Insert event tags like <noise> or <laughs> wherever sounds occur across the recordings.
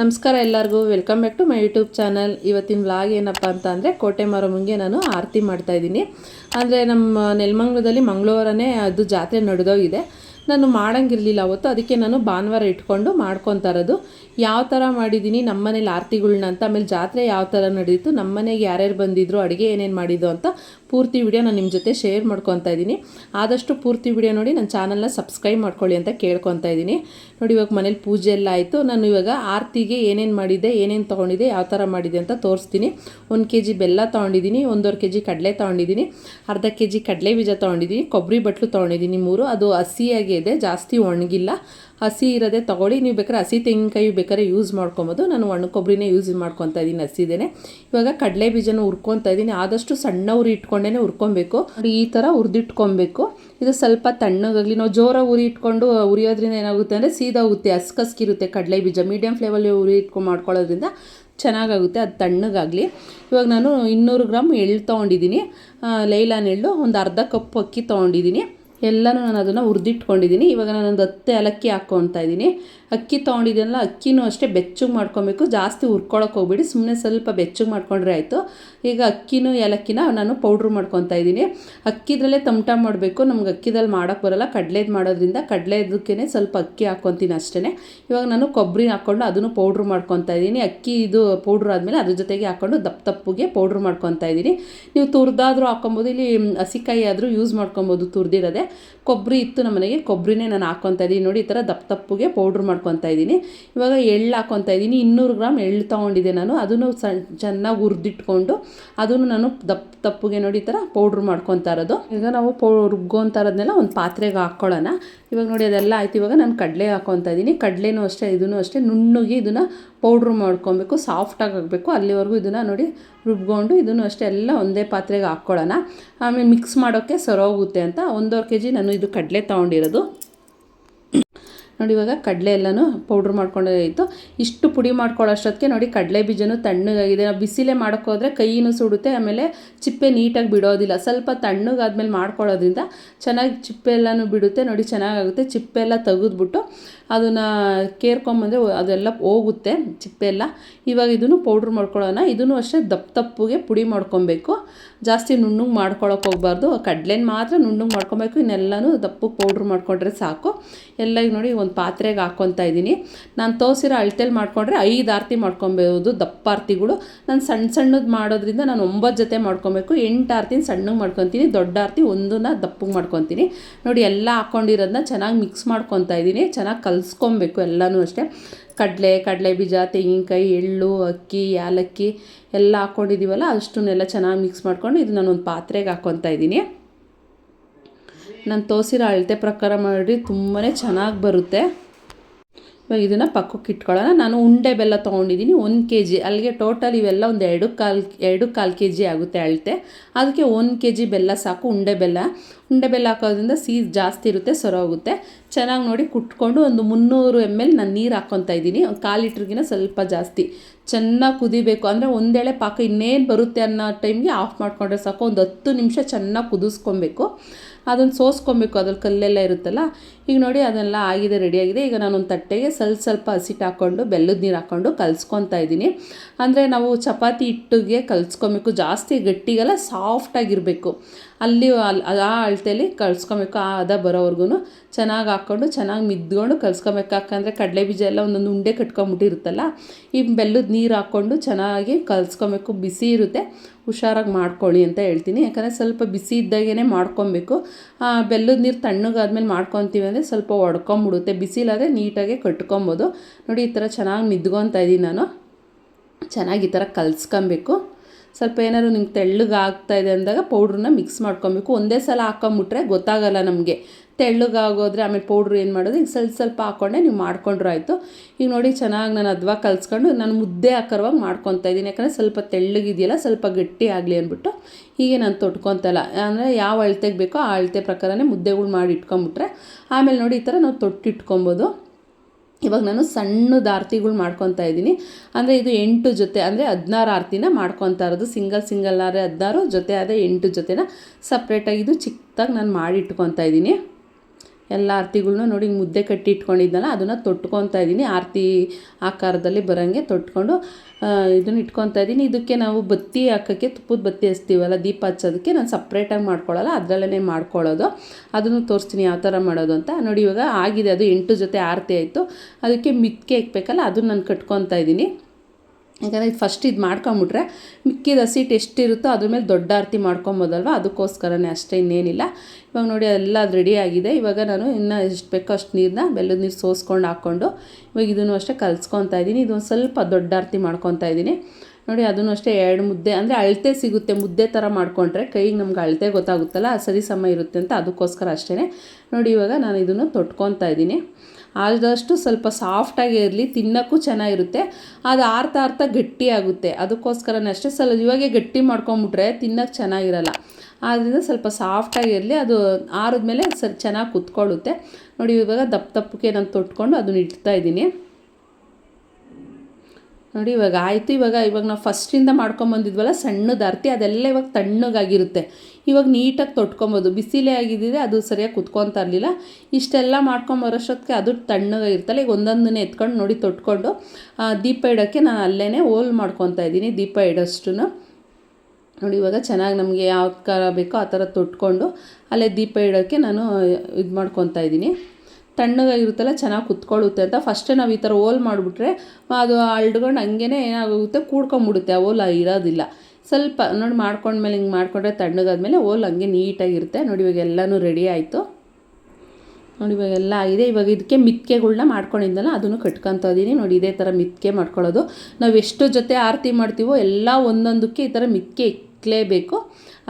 ನಮಸ್ಕಾರ ಎಲ್ಲರಿಗೂ. Welcome back to my YouTube channel ಇವತ್ತಿನ ವ್ಲಾಗ್ ಏನಪ್ಪ ಅಂತ ಅಂದರೆ ಕೋಟೆ ಮಾರಮ್ಮಂಗೆ ನಾನು ಆರತಿ ಮಾಡ್ತಾ ಇದ್ದೀನಿ. ಅಂದರೆ ನಮ್ಮ ನೆಲಮಂಗ್ಲದಲ್ಲಿ ಮಂಗಳವಾರನೇ ಅದು ಜಾತ್ರೆ ನಡೆದೋಗಿದೆ. ನಾನು ಮಾಡೋಂಗಿರಲಿಲ್ಲ ಅವತ್ತು. ಅದಕ್ಕೆ ನಾನು ಭಾನುವಾರ ಇಟ್ಕೊಂಡು ಇರೋದು. ಯಾವ ಥರ ಮಾಡಿದ್ದೀನಿ ನಮ್ಮ ಮನೇಲಿ ಆರತಿಗಳ್ನ ಅಂತ. ಆಮೇಲೆ ಜಾತ್ರೆ ಯಾವ ಥರ ನಡೆದಿತ್ತು ನಮ್ಮ ಮನೆಗೆ ಯಾರ್ಯಾರು ಬಂದಿದ್ರು, ಅಡುಗೆ ಏನೇನು ಮಾಡಿದ್ದು ಅಂತ ಪೂರ್ತಿ ವಿಡಿಯೋ ನಾನು ನಿಮ್ಮ ಜೊತೆ ಶೇರ್ ಮಾಡ್ಕೊತಾ ಇದ್ದೀನಿ ಆದಷ್ಟು ಪೂರ್ತಿ ವಿಡಿಯೋ ನೋಡಿ ನನ್ನ ಚಾನಲ್ನ ಸಬ್ಸ್ಕ್ರೈಬ್ ಮಾಡ್ಕೊಳ್ಳಿ ಅಂತ ಕೇಳ್ಕೊತಾ ಇದ್ದೀನಿ ನೋಡಿ ಇವಾಗ ಮನೇಲಿ ಪೂಜೆ ಎಲ್ಲ ಆಯಿತು. ನಾನು ಇವಾಗ ಆರತಿಗೆ ಏನೇನು ಮಾಡಿದ್ದೆ, ಏನೇನು ತೊಗೊಂಡಿದ್ದೆ, ಯಾವ ಥರ ಮಾಡಿದೆ ಅಂತ ತೋರಿಸ್ತೀನಿ. ಒಂದು ಕೆ ಜಿ ಬೆಲ್ಲ ತೊಗೊಂಡಿದ್ದೀನಿ ಒಂದೂವರೆ ಕೆ ಜಿ ಕಡಲೆ ತೊಗೊಂಡಿದ್ದೀನಿ ಅರ್ಧ ಕೆ ಜಿ ಕಡಲೆ ಬೀಜ ತೊಗೊಂಡಿದ್ದೀನಿ ಕೊಬ್ಬರಿ ಬಟ್ಲು ತೊಗೊಂಡಿದ್ದೀನಿ ಮೂರು. ಅದು ಹಸಿಯಾಗಿ ಇದೆ, ಜಾಸ್ತಿ ಒಣಗಿಲ್ಲ. ಹಸಿ ಇರೋದೇ ತೊಗೊಳ್ಳಿ. ನೀವು ಬೇಕಾದ್ರೆ ಹಸಿ ತೆಂಗಿನಕಾಯಿ ಬೇಕಾದ್ರೆ ಯೂಸ್ ಮಾಡ್ಕೊಬೋದು. ನಾನು ಒಣ ಕೊಬ್ಬರಿನೇ ಯೂಸ್ ಮಾಡ್ಕೊತಾ ಇದ್ದೀನಿ ಹಸಿದೇನೆ. ಇವಾಗ ಕಡಲೆ ಬೀಜನ ಹುರ್ಕೊತಾ ಇದ್ದೀನಿ ಆದಷ್ಟು ಸಣ್ಣವ್ರು ಇಟ್ಕೊಂಡೇ ಹುರ್ಕೊಬೇಕು ಉರ್ಕೊಬೇಕು. ಈ ಥರ ಹುರಿದಿಟ್ಕೊಬೇಕು ಇದು ಸ್ವಲ್ಪ ತಣ್ಣಗಾಗಲಿ, ನಾವು ಜೋರಾಗಿ ಉರಿ ಇಟ್ಕೊಂಡು ಉರಿಯೋದ್ರಿಂದ ಏನಾಗುತ್ತೆ ಅಂದರೆ ಸೀದಾ ಹೋಗುತ್ತೆ ಹಸ್ಕಸ್ಕಿರುತ್ತೆ ಕಡಲೆ ಬೀಜ. ಮೀಡಿಯಂ ಫ್ಲೇವಲ್ಲಿ ಉರಿ ಇಟ್ಕೊಂಡು ಮಾಡ್ಕೊಳ್ಳೋದ್ರಿಂದ ಚೆನ್ನಾಗಾಗುತ್ತೆ, ಅದು ತಣ್ಣಗಾಗಲಿ. ಇವಾಗ ನಾನು ಇನ್ನೂರು ಗ್ರಾಮ್ ಎಳ್ಳು ತೊಗೊಂಡಿದ್ದೀನಿ. ಲೈಲಾನ್ ಎಳ್ಳು, ಒಂದು ಅರ್ಧ ಕಪ್ ಅಕ್ಕಿ ತೊಗೊಂಡಿದ್ದೀನಿ. ಎಲ್ಲನೂ ನಾನು ಅದನ್ನು ಹುರಿದಿಟ್ಕೊಂಡಿದ್ದೀನಿ ಇವಾಗ ನಾನೊಂದು ಹತ್ತು ಅಲಕ್ಕಿ ಹಾಕ್ಕೊತಾ ಇದ್ದೀನಿ. ಅಕ್ಕಿ ತೊಗೊಂಡಿದ್ದೆಲ್ಲ ಅಕ್ಕಿನೂ ಅಷ್ಟೇ ಬೆಚ್ಚಗೆ ಮಾಡ್ಕೊಬೇಕು. ಜಾಸ್ತಿ ಹುರ್ಕೊಳಕ್ಕೆ ಹೋಗ್ಬಿಡಿ. ಸುಮ್ಮನೆ ಸ್ವಲ್ಪ ಬೆಚ್ಚಗೆ ಮಾಡ್ಕೊಂಡ್ರೆ ಆಯಿತು. ಈಗ ಅಕ್ಕಿನೂ ಏಲಕ್ಕಿನ ನಾನು ಪೌಡ್ರ್ ಮಾಡ್ಕೊತಾ ಇದ್ದೀನಿ. ಅಕ್ಕಿದ್ರಲ್ಲೇ ತಮಟ ಮಾಡಬೇಕು. ನಮ್ಗೆ ಅಕ್ಕಿದಲ್ಲಿ ಮಾಡೋಕ್ಕೆ ಬರೋಲ್ಲ. ಕಡಲೆದು ಮಾಡೋದ್ರಿಂದ ಕಡಲೆದಕ್ಕೇ ಸ್ವಲ್ಪ ಅಕ್ಕಿ ಹಾಕ್ಕೊತೀನಿ ಅಷ್ಟೇ ಇವಾಗ ನಾನು ಕೊಬ್ಬರಿ ಹಾಕ್ಕೊಂಡು ಅದನ್ನು ಪೌಡ್ರ್ ಮಾಡ್ಕೊತಾ ಇದ್ದೀನಿ. ಅಕ್ಕಿ ಇದು ಪೌಡ್ರ್ ಆದಮೇಲೆ ಅದ್ರ ಜೊತೆಗೆ ಹಾಕ್ಕೊಂಡು ದಪ್ಪ ತಪ್ಪಗೆ ಪೌಡ್ರ್ ಮಾಡ್ಕೊತಾ ಇದ್ದೀನಿ. ನೀವು ತುರ್ದಾದರೂ ಹಾಕೊಬೋದು ಇಲ್ಲಿ ಹಸಿಕಾಯಿ ಆದರೂ ಯೂಸ್ ಮಾಡ್ಕೊಬೋದು ತುರಿದಿರೋದೆ. ಕೊಬ್ಬರಿ ಇತ್ತು ನಮ್ಮ ಮನೆಗೆ. ಕೊಬ್ಬರಿನೇ ನಾನು ಹಾಕ್ಕೊತಾ ಇದ್ದೀನಿ. ನೋಡಿ, ಈ ಥರ ದಪ್ಪ ತಪ್ಪಗೆ ಪೌಡ್ರ್ ಮಾಡ್ಕೊತಾ ಇದ್ದೀನಿ. ಇವಾಗ ಎಳ್ಳು ಹಾಕ್ಕೊತಾ ಇದ್ದೀನಿ. ಇನ್ನೂರು ಗ್ರಾಮ್ ಎಳ್ಳು ತೊಗೊಂಡಿದ್ದೆ ನಾನು. ಅದನ್ನು ಚೆನ್ನಾಗಿ ಹುರಿದಿಟ್ಕೊಂಡು ಅದನ್ನು ನಾನು ದಪ್ಪ ತಪ್ಪಗೆ ನೋಡಿ, ಈ ಥರ ಪೌಡ್ರ್ ಮಾಡ್ಕೊತಾ ಇರೋದು. ಈಗ ನಾವು ಪೌ ರುಬ್ಕೊತಾ ಒಂದು ಪಾತ್ರೆಗೆ ಹಾಕ್ಕೊಳ್ಳೋಣ. ಇವಾಗ ನೋಡಿ, ಅದೆಲ್ಲ ಆಯ್ತು. ಇವಾಗ ನಾನು ಕಡಲೆ ಹಾಕ್ಕೊತಾ ಇದ್ದೀನಿ. ಕಡಲೆನೂ ಅಷ್ಟೇ, ಇದನ್ನು ಅಷ್ಟೇ. ನುಣ್ಣಗೆ ಇದನ್ನು ಪೌಡ್ರ್ ಮಾಡ್ಕೊಬೇಕು ಸಾಫ್ಟಾಗಿ ಆಗಬೇಕು ಅಲ್ಲಿವರೆಗೂ ಇದನ್ನು ನೋಡಿ ರುಬ್ಕೊಂಡು ಇದನ್ನು ಅಷ್ಟೇ ಎಲ್ಲ ಒಂದೇ ಪಾತ್ರೆಗೆ ಹಾಕ್ಕೊಳ್ಳೋಣ. ಆಮೇಲೆ ಮಿಕ್ಸ್ ಮಾಡೋಕ್ಕೆ ಸರೋಗುತ್ತೆ ಅಂತ ಒಂದೂವರೆ ಕೆ ಜಿ ನಾನು ಇದು ಕಡಲೆ ತೊಗೊಂಡಿರೋದು. ನೋಡಿ ಇವಾಗ ಕಡಲೆ ಎಲ್ಲನೂ ಪೌಡ್ರ್ ಇತ್ತು. ಇಷ್ಟು ಪುಡಿ ಮಾಡ್ಕೊಳ್ಳೋಷ್ಟೊತ್ತಿಗೆ ನೋಡಿ ಕಡಲೆ ಬೀಜನೂ ತಣ್ಣಗಾಗಿದೆ. ಬಿಸಿಲೇ ಮಾಡೋಕ್ಕೋದ್ರೆ ಕೈಯೂ ಸುಡುತ್ತೆ, ಆಮೇಲೆ ಚಿಪ್ಪೆ ನೀಟಾಗಿ ಬಿಡೋದಿಲ್ಲ. ಸ್ವಲ್ಪ ತಣ್ಣಗಾದ್ಮೇಲೆ ಮಾಡ್ಕೊಳ್ಳೋದ್ರಿಂದ ಚೆನ್ನಾಗಿ ಚಿಪ್ಪೆ ಎಲ್ಲನೂ ಬಿಡುತ್ತೆ. ನೋಡಿ ಚೆನ್ನಾಗಾಗುತ್ತೆ. ಚಿಪ್ಪೆ ಎಲ್ಲ ತೆಗೆದ್ಬಿಟ್ಟು ಅದನ್ನು ಕೇರ್ಕೊಂಬಂದರೆ ಅದೆಲ್ಲ ಹೋಗುತ್ತೆ, ಚಿಪ್ಪೆ ಎಲ್ಲ. ಇವಾಗ ಇದನ್ನು ಪೌಡ್ರ್ ಮಾಡ್ಕೊಳ್ಳೋಣ. ಇದನ್ನು ಅಷ್ಟೇ ದಪ್ಪ ತಪ್ಪಗೆ ಪುಡಿ ಮಾಡ್ಕೊಬೇಕು. ಜಾಸ್ತಿ ನುಣ್ಣಗೆ ಮಾಡ್ಕೊಳಕ್ಕೆ ಹೋಗ್ಬಾರ್ದು. ಕಡ್ಲೆನ ಮಾತ್ರ ನುಣ್ಣಗೆ ಮಾಡ್ಕೊಬೇಕು. ಇನ್ನೆಲ್ಲನೂ ದಪ್ಪಗೆ ಪೌಡ್ರ್ ಮಾಡ್ಕೊಂಡ್ರೆ ಸಾಕು. ಎಲ್ಲ ಈಗ ನೋಡಿ ಒಂದು ಪಾತ್ರೆಗೆ ಹಾಕ್ಕೊತಾ ಇದ್ದೀನಿ. ನಾನು ತೋರಿಸಿರೋ ಅಳತೆಲಿ ಮಾಡ್ಕೊಂಡ್ರೆ ಐದು ಆರತಿ ಮಾಡ್ಕೊಬೋದು ದಪ್ಪ ಆರತಿಗಳು. ನಾನು ಸಣ್ಣ ಸಣ್ಣದು ಮಾಡೋದ್ರಿಂದ ನಾನು ಒಂಬತ್ತು ಜೊತೆ ಮಾಡ್ಕೊಬೇಕು. ಎಂಟು ಆರತಿನ ಸಣ್ಣಗೆ ಮಾಡ್ಕೊತೀನಿ, ದೊಡ್ಡ ಆರತಿ ಒಂದನ್ನ ದಪ್ಪಗೆ ಮಾಡ್ಕೊತೀನಿ. ನೋಡಿ ಎಲ್ಲ ಹಾಕ್ಕೊಂಡಿರೋದನ್ನ ಚೆನ್ನಾಗಿ ಮಿಕ್ಸ್ ಮಾಡ್ಕೊತಾ ಇದ್ದೀನಿ. ಚೆನ್ನಾಗಿ ಕಲಿಸ್ಕೊಬೇಕು ಎಲ್ಲನೂ ಅಷ್ಟೇ. ಕಡಲೆ ಕಡಲೆ ಬೀಜ, ತೆಂಗಿನಕಾಯಿ, ಎಳ್ಳು, ಅಕ್ಕಿ ಏಲಕ್ಕಿ ಎಲ್ಲ ಹಾಕ್ಕೊಂಡಿದ್ದೀವಲ್ಲ ಅಷ್ಟನ್ನೆಲ್ಲ ಚೆನ್ನಾಗಿ ಮಿಕ್ಸ್ ಮಾಡ್ಕೊಂಡು ಇದು ನಾನು ಒಂದು ಪಾತ್ರೆಗೆ ಹಾಕ್ಕೊತಾ ಇದ್ದೀನಿ. ನಾನು ತೋರಿಸಿರೋ ಅಳತೆ ಪ್ರಕಾರ ಮಾಡಿ ತುಂಬಾ ಚೆನ್ನಾಗಿ ಬರುತ್ತೆ. ಇವಾಗ ಇದನ್ನು ಪಕ್ಕಕ್ಕೆ ಇಟ್ಕೊಳ್ಳೋಣ. ನಾನು ಉಂಡೆ ಬೆಲ್ಲ ತೊಗೊಂಡಿದ್ದೀನಿ. ಒಂದು ಕೆ ಜಿ ಅಲ್ಲಿಗೆ ಟೋಟಲ್ ಇವೆಲ್ಲ ಒಂದು ಎರಡು ಕಾಲು ಎರಡು ಕಾಲು ಕೆ ಜಿ ಆಗುತ್ತೆ ಅಳತೆ. ಅದಕ್ಕೆ ಒಂದು ಕೆ ಜಿ ಬೆಲ್ಲ ಸಾಕು, ಉಂಡೆ ಬೆಲ್ಲ. ಉಂಡೆ ಬೆಲ್ಲ ಹಾಕೋದ್ರಿಂದ ಸೀಸ್ ಜಾಸ್ತಿ ಇರುತ್ತೆ ಸರೋಗುತ್ತೆ ಚೆನ್ನಾಗಿ ನೋಡಿ ಕುಟ್ಕೊಂಡು ಒಂದು ಮುನ್ನೂರು ಎಂ ಎಲ್ ನಾನು ನೀರು ಹಾಕ್ಕೊತಾ ಇದ್ದೀನಿ. ಒಂದು ಕಾಲು ಲೀಟ್ರಿಗಿನ ಸ್ವಲ್ಪ ಜಾಸ್ತಿ. ಚೆನ್ನಾಗಿ ಕುದಿಬೇಕು. ಅಂದರೆ ಒಂದೇಳೆ ಪಾಕ ಇನ್ನೇನು ಬರುತ್ತೆ ಅನ್ನೋ ಟೈಮ್ಗೆ ಆಫ್ ಮಾಡಿಕೊಂಡ್ರೆ ಸಾಕು. ಒಂದು ಹತ್ತು ನಿಮಿಷ ಚೆನ್ನಾಗಿ ಕುದಿಸ್ಕೊಬೇಕು. ಅದನ್ನು ಸೋಸ್ಕೊಬೇಕು, ಅದ್ರಲ್ಲಿ ಕಲ್ಲೆಲ್ಲ ಇರುತ್ತಲ್ಲ? ಈಗ ನೋಡಿ ಅದೆಲ್ಲ ಆಗಿದೆ ರೆಡಿಯಾಗಿದೆ ಈಗ ನಾನೊಂದು ತಟ್ಟೆಗೆ ಸ್ವಲ್ಪ ಸ್ವಲ್ಪ ಹಸಿಟ್ಟು ಹಾಕ್ಕೊಂಡು ಬೆಲ್ಲದ ನೀರು ಹಾಕ್ಕೊಂಡು ಕಲ್ಸ್ಕೊತಾ ಇದ್ದೀನಿ. ಅಂದರೆ ನಾವು ಚಪಾತಿ ಹಿಟ್ಟಿಗೆ ಕಲ್ಸ್ಕೊಬೇಕು. ಜಾಸ್ತಿ ಗಟ್ಟಿಗೆಲ್ಲ ಸಾಫ್ಟಾಗಿರಬೇಕು ಅಲ್ಲಿ ಅಲ್ಲಿ ಆ ಅಳತೆಯಲ್ಲಿ ಕಲಿಸ್ಕೊಬೇಕು. ಆ ಅದ ಬರೋವರೆಗೂ ಚೆನ್ನಾಗಿ ಹಾಕ್ಕೊಂಡು ಚೆನ್ನಾಗಿ ಮಿದ್ಕೊಂಡು ಕಲ್ಸ್ಕೊಬೇಕು. ಯಾಕಂದರೆ ಕಡಲೆ ಬೀಜ ಎಲ್ಲ ಒಂದೊಂದು ಉಂಡೆ ಕಟ್ಕೊಂಬಿಟ್ಟಿರುತ್ತಲ್ಲ? ಈ ಬೆಲ್ಲದ ನೀರು ಹಾಕ್ಕೊಂಡು ಚೆನ್ನಾಗಿ ಕಲಿಸ್ಕೊಬೇಕು. ಬಿಸಿ ಇರುತ್ತೆ. ಹುಷಾರಾಗಿ ಮಾಡ್ಕೊಳ್ಳಿ ಅಂತ ಹೇಳ್ತೀನಿ. ಯಾಕಂದರೆ ಸ್ವಲ್ಪ ಬಿಸಿ ಇದ್ದಾಗೇ ಮಾಡ್ಕೊಬೇಕು. ಬೆಲ್ಲದ ನೀರು ತಣ್ಣಗಾದ್ಮೇಲೆ ಮಾಡ್ಕೊತೀವಿ ಅಂದರೆ ಸ್ವಲ್ಪ ಒಡ್ಕೊಂಬಿಡುತ್ತೆ. ಬಿಸಿಲಾದರೆ ನೀಟಾಗಿ ಕಟ್ಕೊಬೋದು. ನೋಡಿ, ಈ ಥರ ಚೆನ್ನಾಗಿ ಮಿದ್ಕೊತಾ ಇದ್ದೀನಿ ನಾನು. ಚೆನ್ನಾಗಿ ಈ ಥರ ಕಲ್ಸ್ಕೊಬೇಕು. ಸ್ವಲ್ಪ ಏನಾದ್ರು ನಿಮ್ಗೆ ತೆಳ್ಳಗೆ ಆಗ್ತಾಯಿದೆ ಅಂದಾಗ ಪೌಡ್ರನ್ನ ಮಿಕ್ಸ್ ಮಾಡ್ಕೊಬೇಕು. ಒಂದೇ ಸಲ ಹಾಕೊಂಬಿಟ್ರೆ ಗೊತ್ತಾಗಲ್ಲ ನಮಗೆ. ತೆಳ್ಳಗಾಗೋದ್ರೆ ಆಮೇಲೆ ಪೌಡ್ರ್ ಏನು ಮಾಡೋದು? ಈಗ ಸ್ವಲ್ಪ ಸ್ವಲ್ಪ ಹಾಕ್ಕೊಂಡೆ ನೀವು ಮಾಡ್ಕೊಂಡ್ರು ಆಯಿತು. ಈಗ ನೋಡಿ ಚೆನ್ನಾಗಿ ನಾನು ಅದ್ವಾ ಕಲಿಸ್ಕೊಂಡು ನಾನು ಮುದ್ದೆ ಆಕರವಾಗಿ ಮಾಡ್ಕೊತಾ ಇದ್ದೀನಿ. ಯಾಕಂದರೆ ಸ್ವಲ್ಪ ತೆಳ್ಳಗಿದೆಯಲ್ಲ, ಸ್ವಲ್ಪ ಗಟ್ಟಿ ಆಗಲಿ ಅಂದ್ಬಿಟ್ಟು ಹೀಗೆ ನಾನು ತೊಟ್ಕೊತಲ್ಲ ಅಂದರೆ ಯಾವ ಅಳತೆಗೆ ಬೇಕೋ ಆ ಅಳತೆ ಪ್ರಕಾರನೇ ಮುದ್ದೆಗಳು ಮಾಡಿ ಇಟ್ಕೊಂಬಿಟ್ರೆ ಆಮೇಲೆ ನೋಡಿ ಈ ಥರ ನಾವು ತೊಟ್ಟಿಟ್ಕೊಬೋದು. ಇವಾಗ ನಾನು ಸಣ್ಣದ ಆರತಿಗಳು ಮಾಡ್ಕೊತಾ ಇದ್ದೀನಿ. ಅಂದರೆ ಇದು ಎಂಟು ಜೊತೆ, ಅಂದರೆ ಹದಿನಾರು ಆರತಿನ ಮಾಡ್ಕೊತಾ ಇರೋದು. ಸಿಂಗಲ್ ಸಿಂಗಲ್ ಆದರೆ ಹದಿನಾರು, ಜೊತೆ ಆದರೆ ಎಂಟು ಜೊತೆನ. ಸಪ್ರೇಟಾಗಿ ಇದು ಚಿಕ್ಕದಾಗಿ ನಾನು ಮಾಡಿ ಇಟ್ಕೊತಾ ಇದ್ದೀನಿ. ಎಲ್ಲ ಆರತಿಗಳ್ನು ನೋಡಿ ಮುದ್ದೆ ಕಟ್ಟಿ ಇಟ್ಕೊಂಡಿದ್ದಲ್ಲ ಅದನ್ನು ತೊಟ್ಕೊತಾ ಇದ್ದೀನಿ ಆರತಿ ಆಕಾರದಲ್ಲಿ ಬರೋಂಗೆ ತೊಟ್ಕೊಂಡು ಇದನ್ನ ಇಟ್ಕೊತಾ ಇದ್ದೀನಿ ಇದಕ್ಕೆ ನಾವು ಬತ್ತಿ ಹಾಕೋಕ್ಕೆ, ತುಪ್ಪದ ಬತ್ತಿ ಹಚ್ತೀವಲ್ಲ, ದೀಪ ಹಚ್ಚೋದಕ್ಕೆ ನಾನು ಸಪ್ರೇಟಾಗಿ ಮಾಡ್ಕೊಳ್ಳಲ್ಲ ಅದರಲ್ಲೇ ಮಾಡ್ಕೊಳ್ಳೋದು. ಅದನ್ನು ತೋರಿಸ್ತೀನಿ ಯಾವ ಥರ ಮಾಡೋದು ಅಂತ. ನೋಡಿ ಇವಾಗ ಆಗಿದೆ ಅದು, ಎಂಟು ಜೊತೆ ಆರತಿ ಆಯಿತು. ಅದಕ್ಕೆ ಮಿಕ್ಕೆ ಇಕ್ಬೇಕಲ್ಲ ಅದನ್ನು ನಾನು ಕಟ್ಕೊತಾ ಇದ್ದೀನಿ ಯಾಕಂದರೆ ಇದು ಫಸ್ಟ್ ಇದು ಮಾಡ್ಕೊಂಬಿಟ್ರೆ ಮಿಕ್ಕಿದ ಹಸಿಟ್ಟು ಎಷ್ಟಿರುತ್ತೋ ಅದ್ರ ಮೇಲೆ ದೊಡ್ಡ ಆರತಿ ಮಾಡ್ಕೊಬೋದಲ್ವ? ಅದಕ್ಕೋಸ್ಕರನೇ ಅಷ್ಟೇ, ಇನ್ನೇನಿಲ್ಲ. ಇವಾಗ ನೋಡಿ ಎಲ್ಲ ರೆಡಿ ಆಗಿದೆ. ಇವಾಗ ನಾನು ಇನ್ನು ಎಷ್ಟು ಬೇಕೋ ಅಷ್ಟು ನೀರನ್ನ ಬೆಲ್ಲದ ನೀರು ಸೋಸ್ಕೊಂಡು ಹಾಕ್ಕೊಂಡು ಇವಾಗ ಇದನ್ನು ಅಷ್ಟೇ ಕಲ್ಸ್ಕೊತಾ ಇದ್ದೀನಿ. ಇದೊಂದು ಸ್ವಲ್ಪ ದೊಡ್ಡ ಆರತಿ ಮಾಡ್ಕೊತಾ ಇದ್ದೀನಿ. ನೋಡಿ ಅದನ್ನು ಅಷ್ಟೇ ಎರಡು ಮುದ್ದೆ, ಅಂದರೆ ಅಳತೆ ಸಿಗುತ್ತೆ. ಮುದ್ದೆ ಥರ ಮಾಡಿಕೊಂಡ್ರೆ ಕೈಗೆ ನಮ್ಗೆ ಅಳತೆ ಗೊತ್ತಾಗುತ್ತಲ್ಲ? ಸರಿ ಸಮ ಇರುತ್ತೆ ಅಂತ ಅದಕ್ಕೋಸ್ಕರ ಅಷ್ಟೇ ನೋಡಿ ಇವಾಗ ನಾನು ಇದನ್ನು ತೊಟ್ಕೊತಾ ಇದ್ದೀನಿ. ಆದಷ್ಟು ಸ್ವಲ್ಪ ಸಾಫ್ಟಾಗಿ ಇರಲಿ, ತಿನ್ನೋಕ್ಕೂ ಚೆನ್ನಾಗಿರುತ್ತೆ. ಅದು ಆರ್ತಾ ಆರ್ತಾ ಗಟ್ಟಿ ಆಗುತ್ತೆ ಅದಕ್ಕೋಸ್ಕರನೇ ಅಷ್ಟೇ, ಸ್ವಲ್ಪ ಇವಾಗೆ ಗಟ್ಟಿ ಮಾಡ್ಕೊಂಬಿಟ್ರೆ ತಿನ್ನೋಕ್ಕೆ ಚೆನ್ನಾಗಿರಲ್ಲ. ಆದ್ದರಿಂದ ಸ್ವಲ್ಪ ಸಾಫ್ಟಾಗಿ ಇರಲಿ, ಅದು ಆರಿದ್ಮೇಲೆ ಸರಿ ಚೆನ್ನಾಗಿ ಕುತ್ಕೊಳ್ಳುತ್ತೆ. ನೋಡಿ, ಇವಾಗ ದಪ್ಪ ದಪ್ಪಕ್ಕೆ ನಾನು ತೊಟ್ಕೊಂಡು ಅದನ್ನ ಇಡ್ತಾ ಇದ್ದೀನಿ. ನೋಡಿ, ಇವಾಗ ಆಯಿತು, ಇವಾಗ ಇವಾಗ ನಾವು ಫಸ್ಟಿಂದ ಮಾಡ್ಕೊಂಬಂದಿದ್ವಲ್ಲ ಸಣ್ಣದ ಅರ್ತಿ ಅದೆಲ್ಲ ಇವಾಗ ತಣ್ಣಗಾಗಿರುತ್ತೆ. ಇವಾಗ ನೀಟಾಗಿ ತೊಟ್ಕೊಬೋದು. ಬಿಸಿಲೇ ಆಗಿದ್ದಿದ್ರೆ ಅದು ಸರಿಯಾಗಿ ಕುತ್ಕೊತಾ ಇರಲಿಲ್ಲ. ಇಷ್ಟೆಲ್ಲ ಮಾಡ್ಕೊಂಬರೋಷ್ಟೊತ್ತಿಗೆ ಅದು ತಣ್ಣಗಾಗಿರ್ತಲ್ಲ ಈಗ ಒಂದೊಂದನ್ನೇ ಎತ್ಕೊಂಡು ನೋಡಿ ತೊಟ್ಕೊಂಡು ದೀಪ ಇಡೋಕ್ಕೆ ನಾನು ಅಲ್ಲೇ ಹೋಲ್ ಮಾಡ್ಕೊತಾ ಇದ್ದೀನಿ, ದೀಪ ಇಡೋಷ್ಟು ನೋಡಿ, ಇವಾಗ ಚೆನ್ನಾಗಿ ನಮಗೆ ಯಾವ ಥರ ಬೇಕೋ ಆ ಥರ ತೊಟ್ಕೊಂಡು, ಅಲ್ಲೇ ದೀಪ ಇಡೋಕ್ಕೆ ನಾನು ಇದು ಮಾಡ್ಕೊತಾ ಇದ್ದೀನಿ. ತಣ್ಣಗಾಗಿರುತ್ತಲ್ಲ ಚೆನ್ನಾಗಿ ಕುತ್ಕೊಳ್ಳುತ್ತೆ ಅಂತ ಫಸ್ಟೇ ನಾವು ಈ ಥರ ಹೋಲ್ ಮಾಡಿಬಿಟ್ರೆ ಅದು ಅಳ್ಡ್ಕೊಂಡು ಹಂಗೇ ಏನಾಗುತ್ತೆ ಕೂಡ್ಕೊಂಬಿಡುತ್ತೆ, ಆ ಹೋಲ್ ಇರೋದಿಲ್ಲ. ಸ್ವಲ್ಪ ನೋಡಿ ಮಾಡ್ಕೊಂಡ್ಮೇಲೆ ಹಿಂಗೆ ಮಾಡಿಕೊಂಡ್ರೆ ತಣ್ಣಗಾದ್ಮೇಲೆ ಓಲ್ ಹಂಗೆ ನೀಟಾಗಿರುತ್ತೆ. ನೋಡಿ ಇವಾಗ ಎಲ್ಲನೂ ರೆಡಿ ಆಯಿತು. ನೋಡಿ ಇವಾಗ ಎಲ್ಲ ಆಗಿದೆ ಇವಾಗ ಇದಕ್ಕೆ ಮಿತ್ಕೆಗಳನ್ನ ಮಾಡ್ಕೊಂಡಿದ್ದಲ್ಲ, ಅದನ್ನು ಕಟ್ಕೊತಾ ಇದ್ದೀನಿ ನೋಡಿ ಇದೇ ಥರ ಮಿತ್ಕೆ ಮಾಡ್ಕೊಳ್ಳೋದು. ನಾವು ಎಷ್ಟು ಜೊತೆ ಆರತಿ ಮಾಡ್ತೀವೋ, ಎಲ್ಲ ಒಂದೊಂದಕ್ಕೆ ಈ ಥರ ಮಿತ್ಕೆ ಇಕ್ಕಲೇಬೇಕು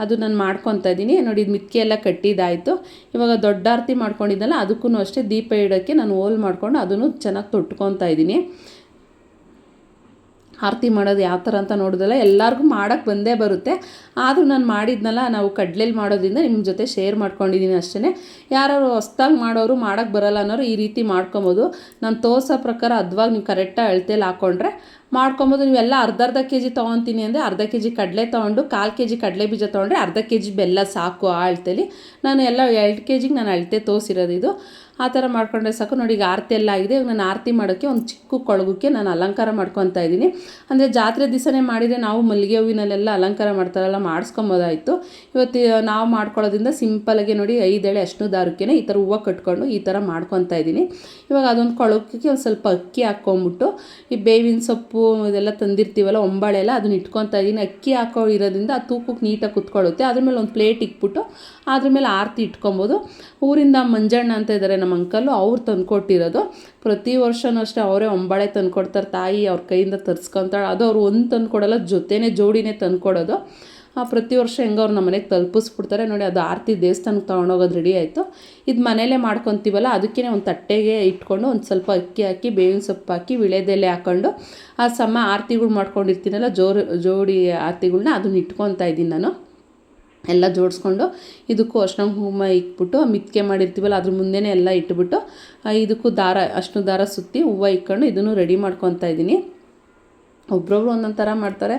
ಅದು ನಾನು ಮಾಡ್ಕೊತಾ ಇದ್ದೀನಿ. ನೋಡಿ, ಇದು ಮಿತ್ಕೆ ಎಲ್ಲ ಕಟ್ಟಿದ್ದಾಯಿತು ಇವಾಗ ದೊಡ್ಡ ಆರತಿ ಮಾಡ್ಕೊಂಡಿದ್ದಲ್ಲ ಅದಕ್ಕೂ ಅಷ್ಟೇ ದೀಪ ಇಡೋಕ್ಕೆ ನಾನು ಹೋಲ್ ಮಾಡಿಕೊಂಡು ಅದನ್ನು ಚೆನ್ನಾಗಿ ತೊಟ್ಕೊತಾ ಇದ್ದೀನಿ. ಆರತಿ ಮಾಡೋದು ಯಾವ ಥರ ಅಂತ ನೋಡಿದಲ್ಲ, ಎಲ್ಲರಿಗೂ ಮಾಡೋಕ್ಕೆ ಬಂದೇ ಬರುತ್ತೆ. ಆದರೂ ನಾನು ಮಾಡಿದ್ನಲ್ಲ, ನಾವು ಕಡ್ಲೆಲಿ ಮಾಡೋದ್ರಿಂದ ನಿಮ್ಮ ಜೊತೆ ಶೇರ್ ಮಾಡ್ಕೊಂಡಿದ್ದೀನಿ ಅಷ್ಟೇ ಯಾರು ಹೊಸ್ದಾಗಿ ಮಾಡೋರು ಮಾಡೋಕ್ಕೆ ಬರಲ್ಲ ಅನ್ನೋರು ಈ ರೀತಿ ಮಾಡ್ಕೊಬೋದು. ನಾನು ತೋರ್ಸೋ ಪ್ರಕಾರ ಅದ್ವಾಗ ನೀವು ಕರೆಕ್ಟಾಗಿ ಅಳತೇಲಿ ಹಾಕ್ಕೊಂಡ್ರೆ ಮಾಡ್ಕೊಬೋದು. ನೀವೆಲ್ಲ ಅರ್ಧ ಅರ್ಧ ಕೆ ಜಿ ತೊಗೊತೀನಿ ಅಂದರೆ ಅರ್ಧ ಕೆ ಜಿ ಕಡಲೆ ತೊಗೊಂಡು, ಕಾಲು ಕೆ ಜಿ ಕಡಲೆ ಬೀಜ ತೊಗೊಂಡ್ರೆ ಅರ್ಧ ಕೆ ಜಿ ಬೆಲ್ಲ ಸಾಕು ಆ ಅಳತೆಲಿ. ನಾನು ಎಲ್ಲ ಎರಡು ಕೆ ಜಿಗೆ ನಾನು ಅಳತೆ ತೋರಿಸಿರೋದು ಇದು. ಆ ಥರ ಮಾಡ್ಕೊಂಡ್ರೆ ಸಾಕು. ನೋಡಿ, ಈಗ ಆರತಿ ಎಲ್ಲ ಆಗಿದೆ. ಇವಾಗ ನಾನು ಆರತಿ ಮಾಡೋಕ್ಕೆ ಒಂದು ಚಿಕ್ಕ ಕೊಳಗಕ್ಕೆ ನಾನು ಅಲಂಕಾರ ಮಾಡ್ಕೊತಾ ಇದ್ದೀನಿ. ಅಂದರೆ ಜಾತ್ರೆ ದಿವಸನೇ ಮಾಡಿದರೆ ನಾವು ಮಲ್ಲಿಗೆ ಹೂವಿನಲ್ಲೆಲ್ಲ ಅಲಂಕಾರ ಮಾಡ್ತಾರಲ್ಲ, ಮಾಡಿಸ್ಕೊಬೋದಾಯಿತು. ಇವತ್ತು ನಾವು ಮಾಡ್ಕೊಳ್ಳೋದ್ರಿಂದ ಸಿಂಪಲಾಗಿ ನೋಡಿ ಐದೇಳೆ ಅಷ್ಟು ದಾರಕ್ಕೆ ಈ ಥರ ಹೂವು ಕಟ್ಕೊಂಡು ಈ ಥರ ಮಾಡ್ಕೊತಾ ಇದ್ದೀನಿ. ಇವಾಗ ಅದೊಂದು ಕೊಳಗಕ್ಕೆ ಒಂದು ಸ್ವಲ್ಪ ಅಕ್ಕಿ ಹಾಕ್ಕೊಂಬಿಟ್ಟು, ಈ ಬೇವಿನ ಸೊಪ್ಪು ಇದೆಲ್ಲ ತಂದಿರ್ತೀವಲ್ಲ, ಒಂಬಾಳೆ ಎಲ್ಲ ಅದನ್ನ ಇಟ್ಕೊತಾ ಇದ್ದೀನಿ ಅಕ್ಕಿ ಹಾಕೋ ಇರೋದ್ರಿಂದ ಆ ತೂಕಕ್ಕೆ ನೀಟಾಗಿ ಕುತ್ಕೊಳ್ಳುತ್ತೆ. ಅದ್ರ ಮೇಲೆ ಒಂದು ಪ್ಲೇಟ್ ಇಟ್ಬಿಟ್ಟು ಅದ್ರ ಮೇಲೆ ಆರತಿ ಇಟ್ಕೊಬೋದು. ಊರಿಂದ ಮಂಜಣ್ಣ ಅಂತ ಇದ್ದಾರೆ ನಮ್ಮ ಅಂಕಲ್ಲು ಅವ್ರು ತಂದುಕೊಟ್ಟಿರೋದು. ಪ್ರತಿ ವರ್ಷವೂ ಅಷ್ಟೇ ಅವರೇ ಒಂಬಾಳೆ ತಂದುಕೊಡ್ತಾರೆ, ತಾಯಿ ಅವ್ರ ಕೈಯಿಂದ ತರಿಸ್ಕೊತಾಳೆ. ಅದು ಅವ್ರು ಒಂದು ತಂದುಕೊಡಲ್ಲ, ಜೊತೆನೇ ಜೋಡಿನೇ ತಂದುಕೊಡೋದು. ಪ್ರತಿ ವರ್ಷ ಹೆಂಗೆ ಅವ್ರು ನಮ್ಮ ಮನೆಗೆ ತಲುಪಿಸ್ಬಿಡ್ತಾರೆ. ನೋಡಿ, ಅದು ಆರತಿ ದೇವಸ್ಥಾನಕ್ಕೆ ತೊಗೊಂಡೋಗೋದು ರೆಡಿ ಆಯಿತು. ಇದು ಮನೇಲೇ ಮಾಡ್ಕೊತೀವಲ್ಲ ಅದಕ್ಕೇ ಒಂದು ತಟ್ಟೆಗೆ ಇಟ್ಕೊಂಡು ಒಂದು ಸ್ವಲ್ಪ ಅಕ್ಕಿ ಹಾಕಿ, ಬೇವಿನ ಸೊಪ್ಪು ಹಾಕಿ, ವಿಳೆದೆಲೆ ಹಾಕ್ಕೊಂಡು ಆ ಸಮ ಆರತಿಗಳು ಮಾಡ್ಕೊಂಡಿರ್ತೀನಲ್ಲ, ಜೋರು, ಜೋಡಿ ಆರತಿಗಳನ್ನ ಅದನ್ನ ಇಟ್ಕೊತಾ ಇದ್ದೀನಿ ನಾನು. ಎಲ್ಲ ಜೋಡಿಸ್ಕೊಂಡು ಇದಕ್ಕೂ ಅಷ್ಟು ಕುಂಕುಮ ಇಕ್ಬಿಟ್ಟು, ಮಿತ್ಕೆ ಮಾಡಿರ್ತೀವಲ್ಲ, ಅದ್ರ ಮುಂದೆನೇ ಎಲ್ಲ ಇಟ್ಬಿಟ್ಟು ಇದಕ್ಕೂ ದಾರ ಅಷ್ಟು ದಾರ ಸುತ್ತಿ ಹೂವು ಇಕ್ಕೊಂಡು ಇದನ್ನು ರೆಡಿ ಮಾಡ್ಕೊತಾ ಇದ್ದೀನಿ. ಒಬ್ರೊಬ್ರು ಒಂದೊಂದು ಥರ ಮಾಡ್ತಾರೆ.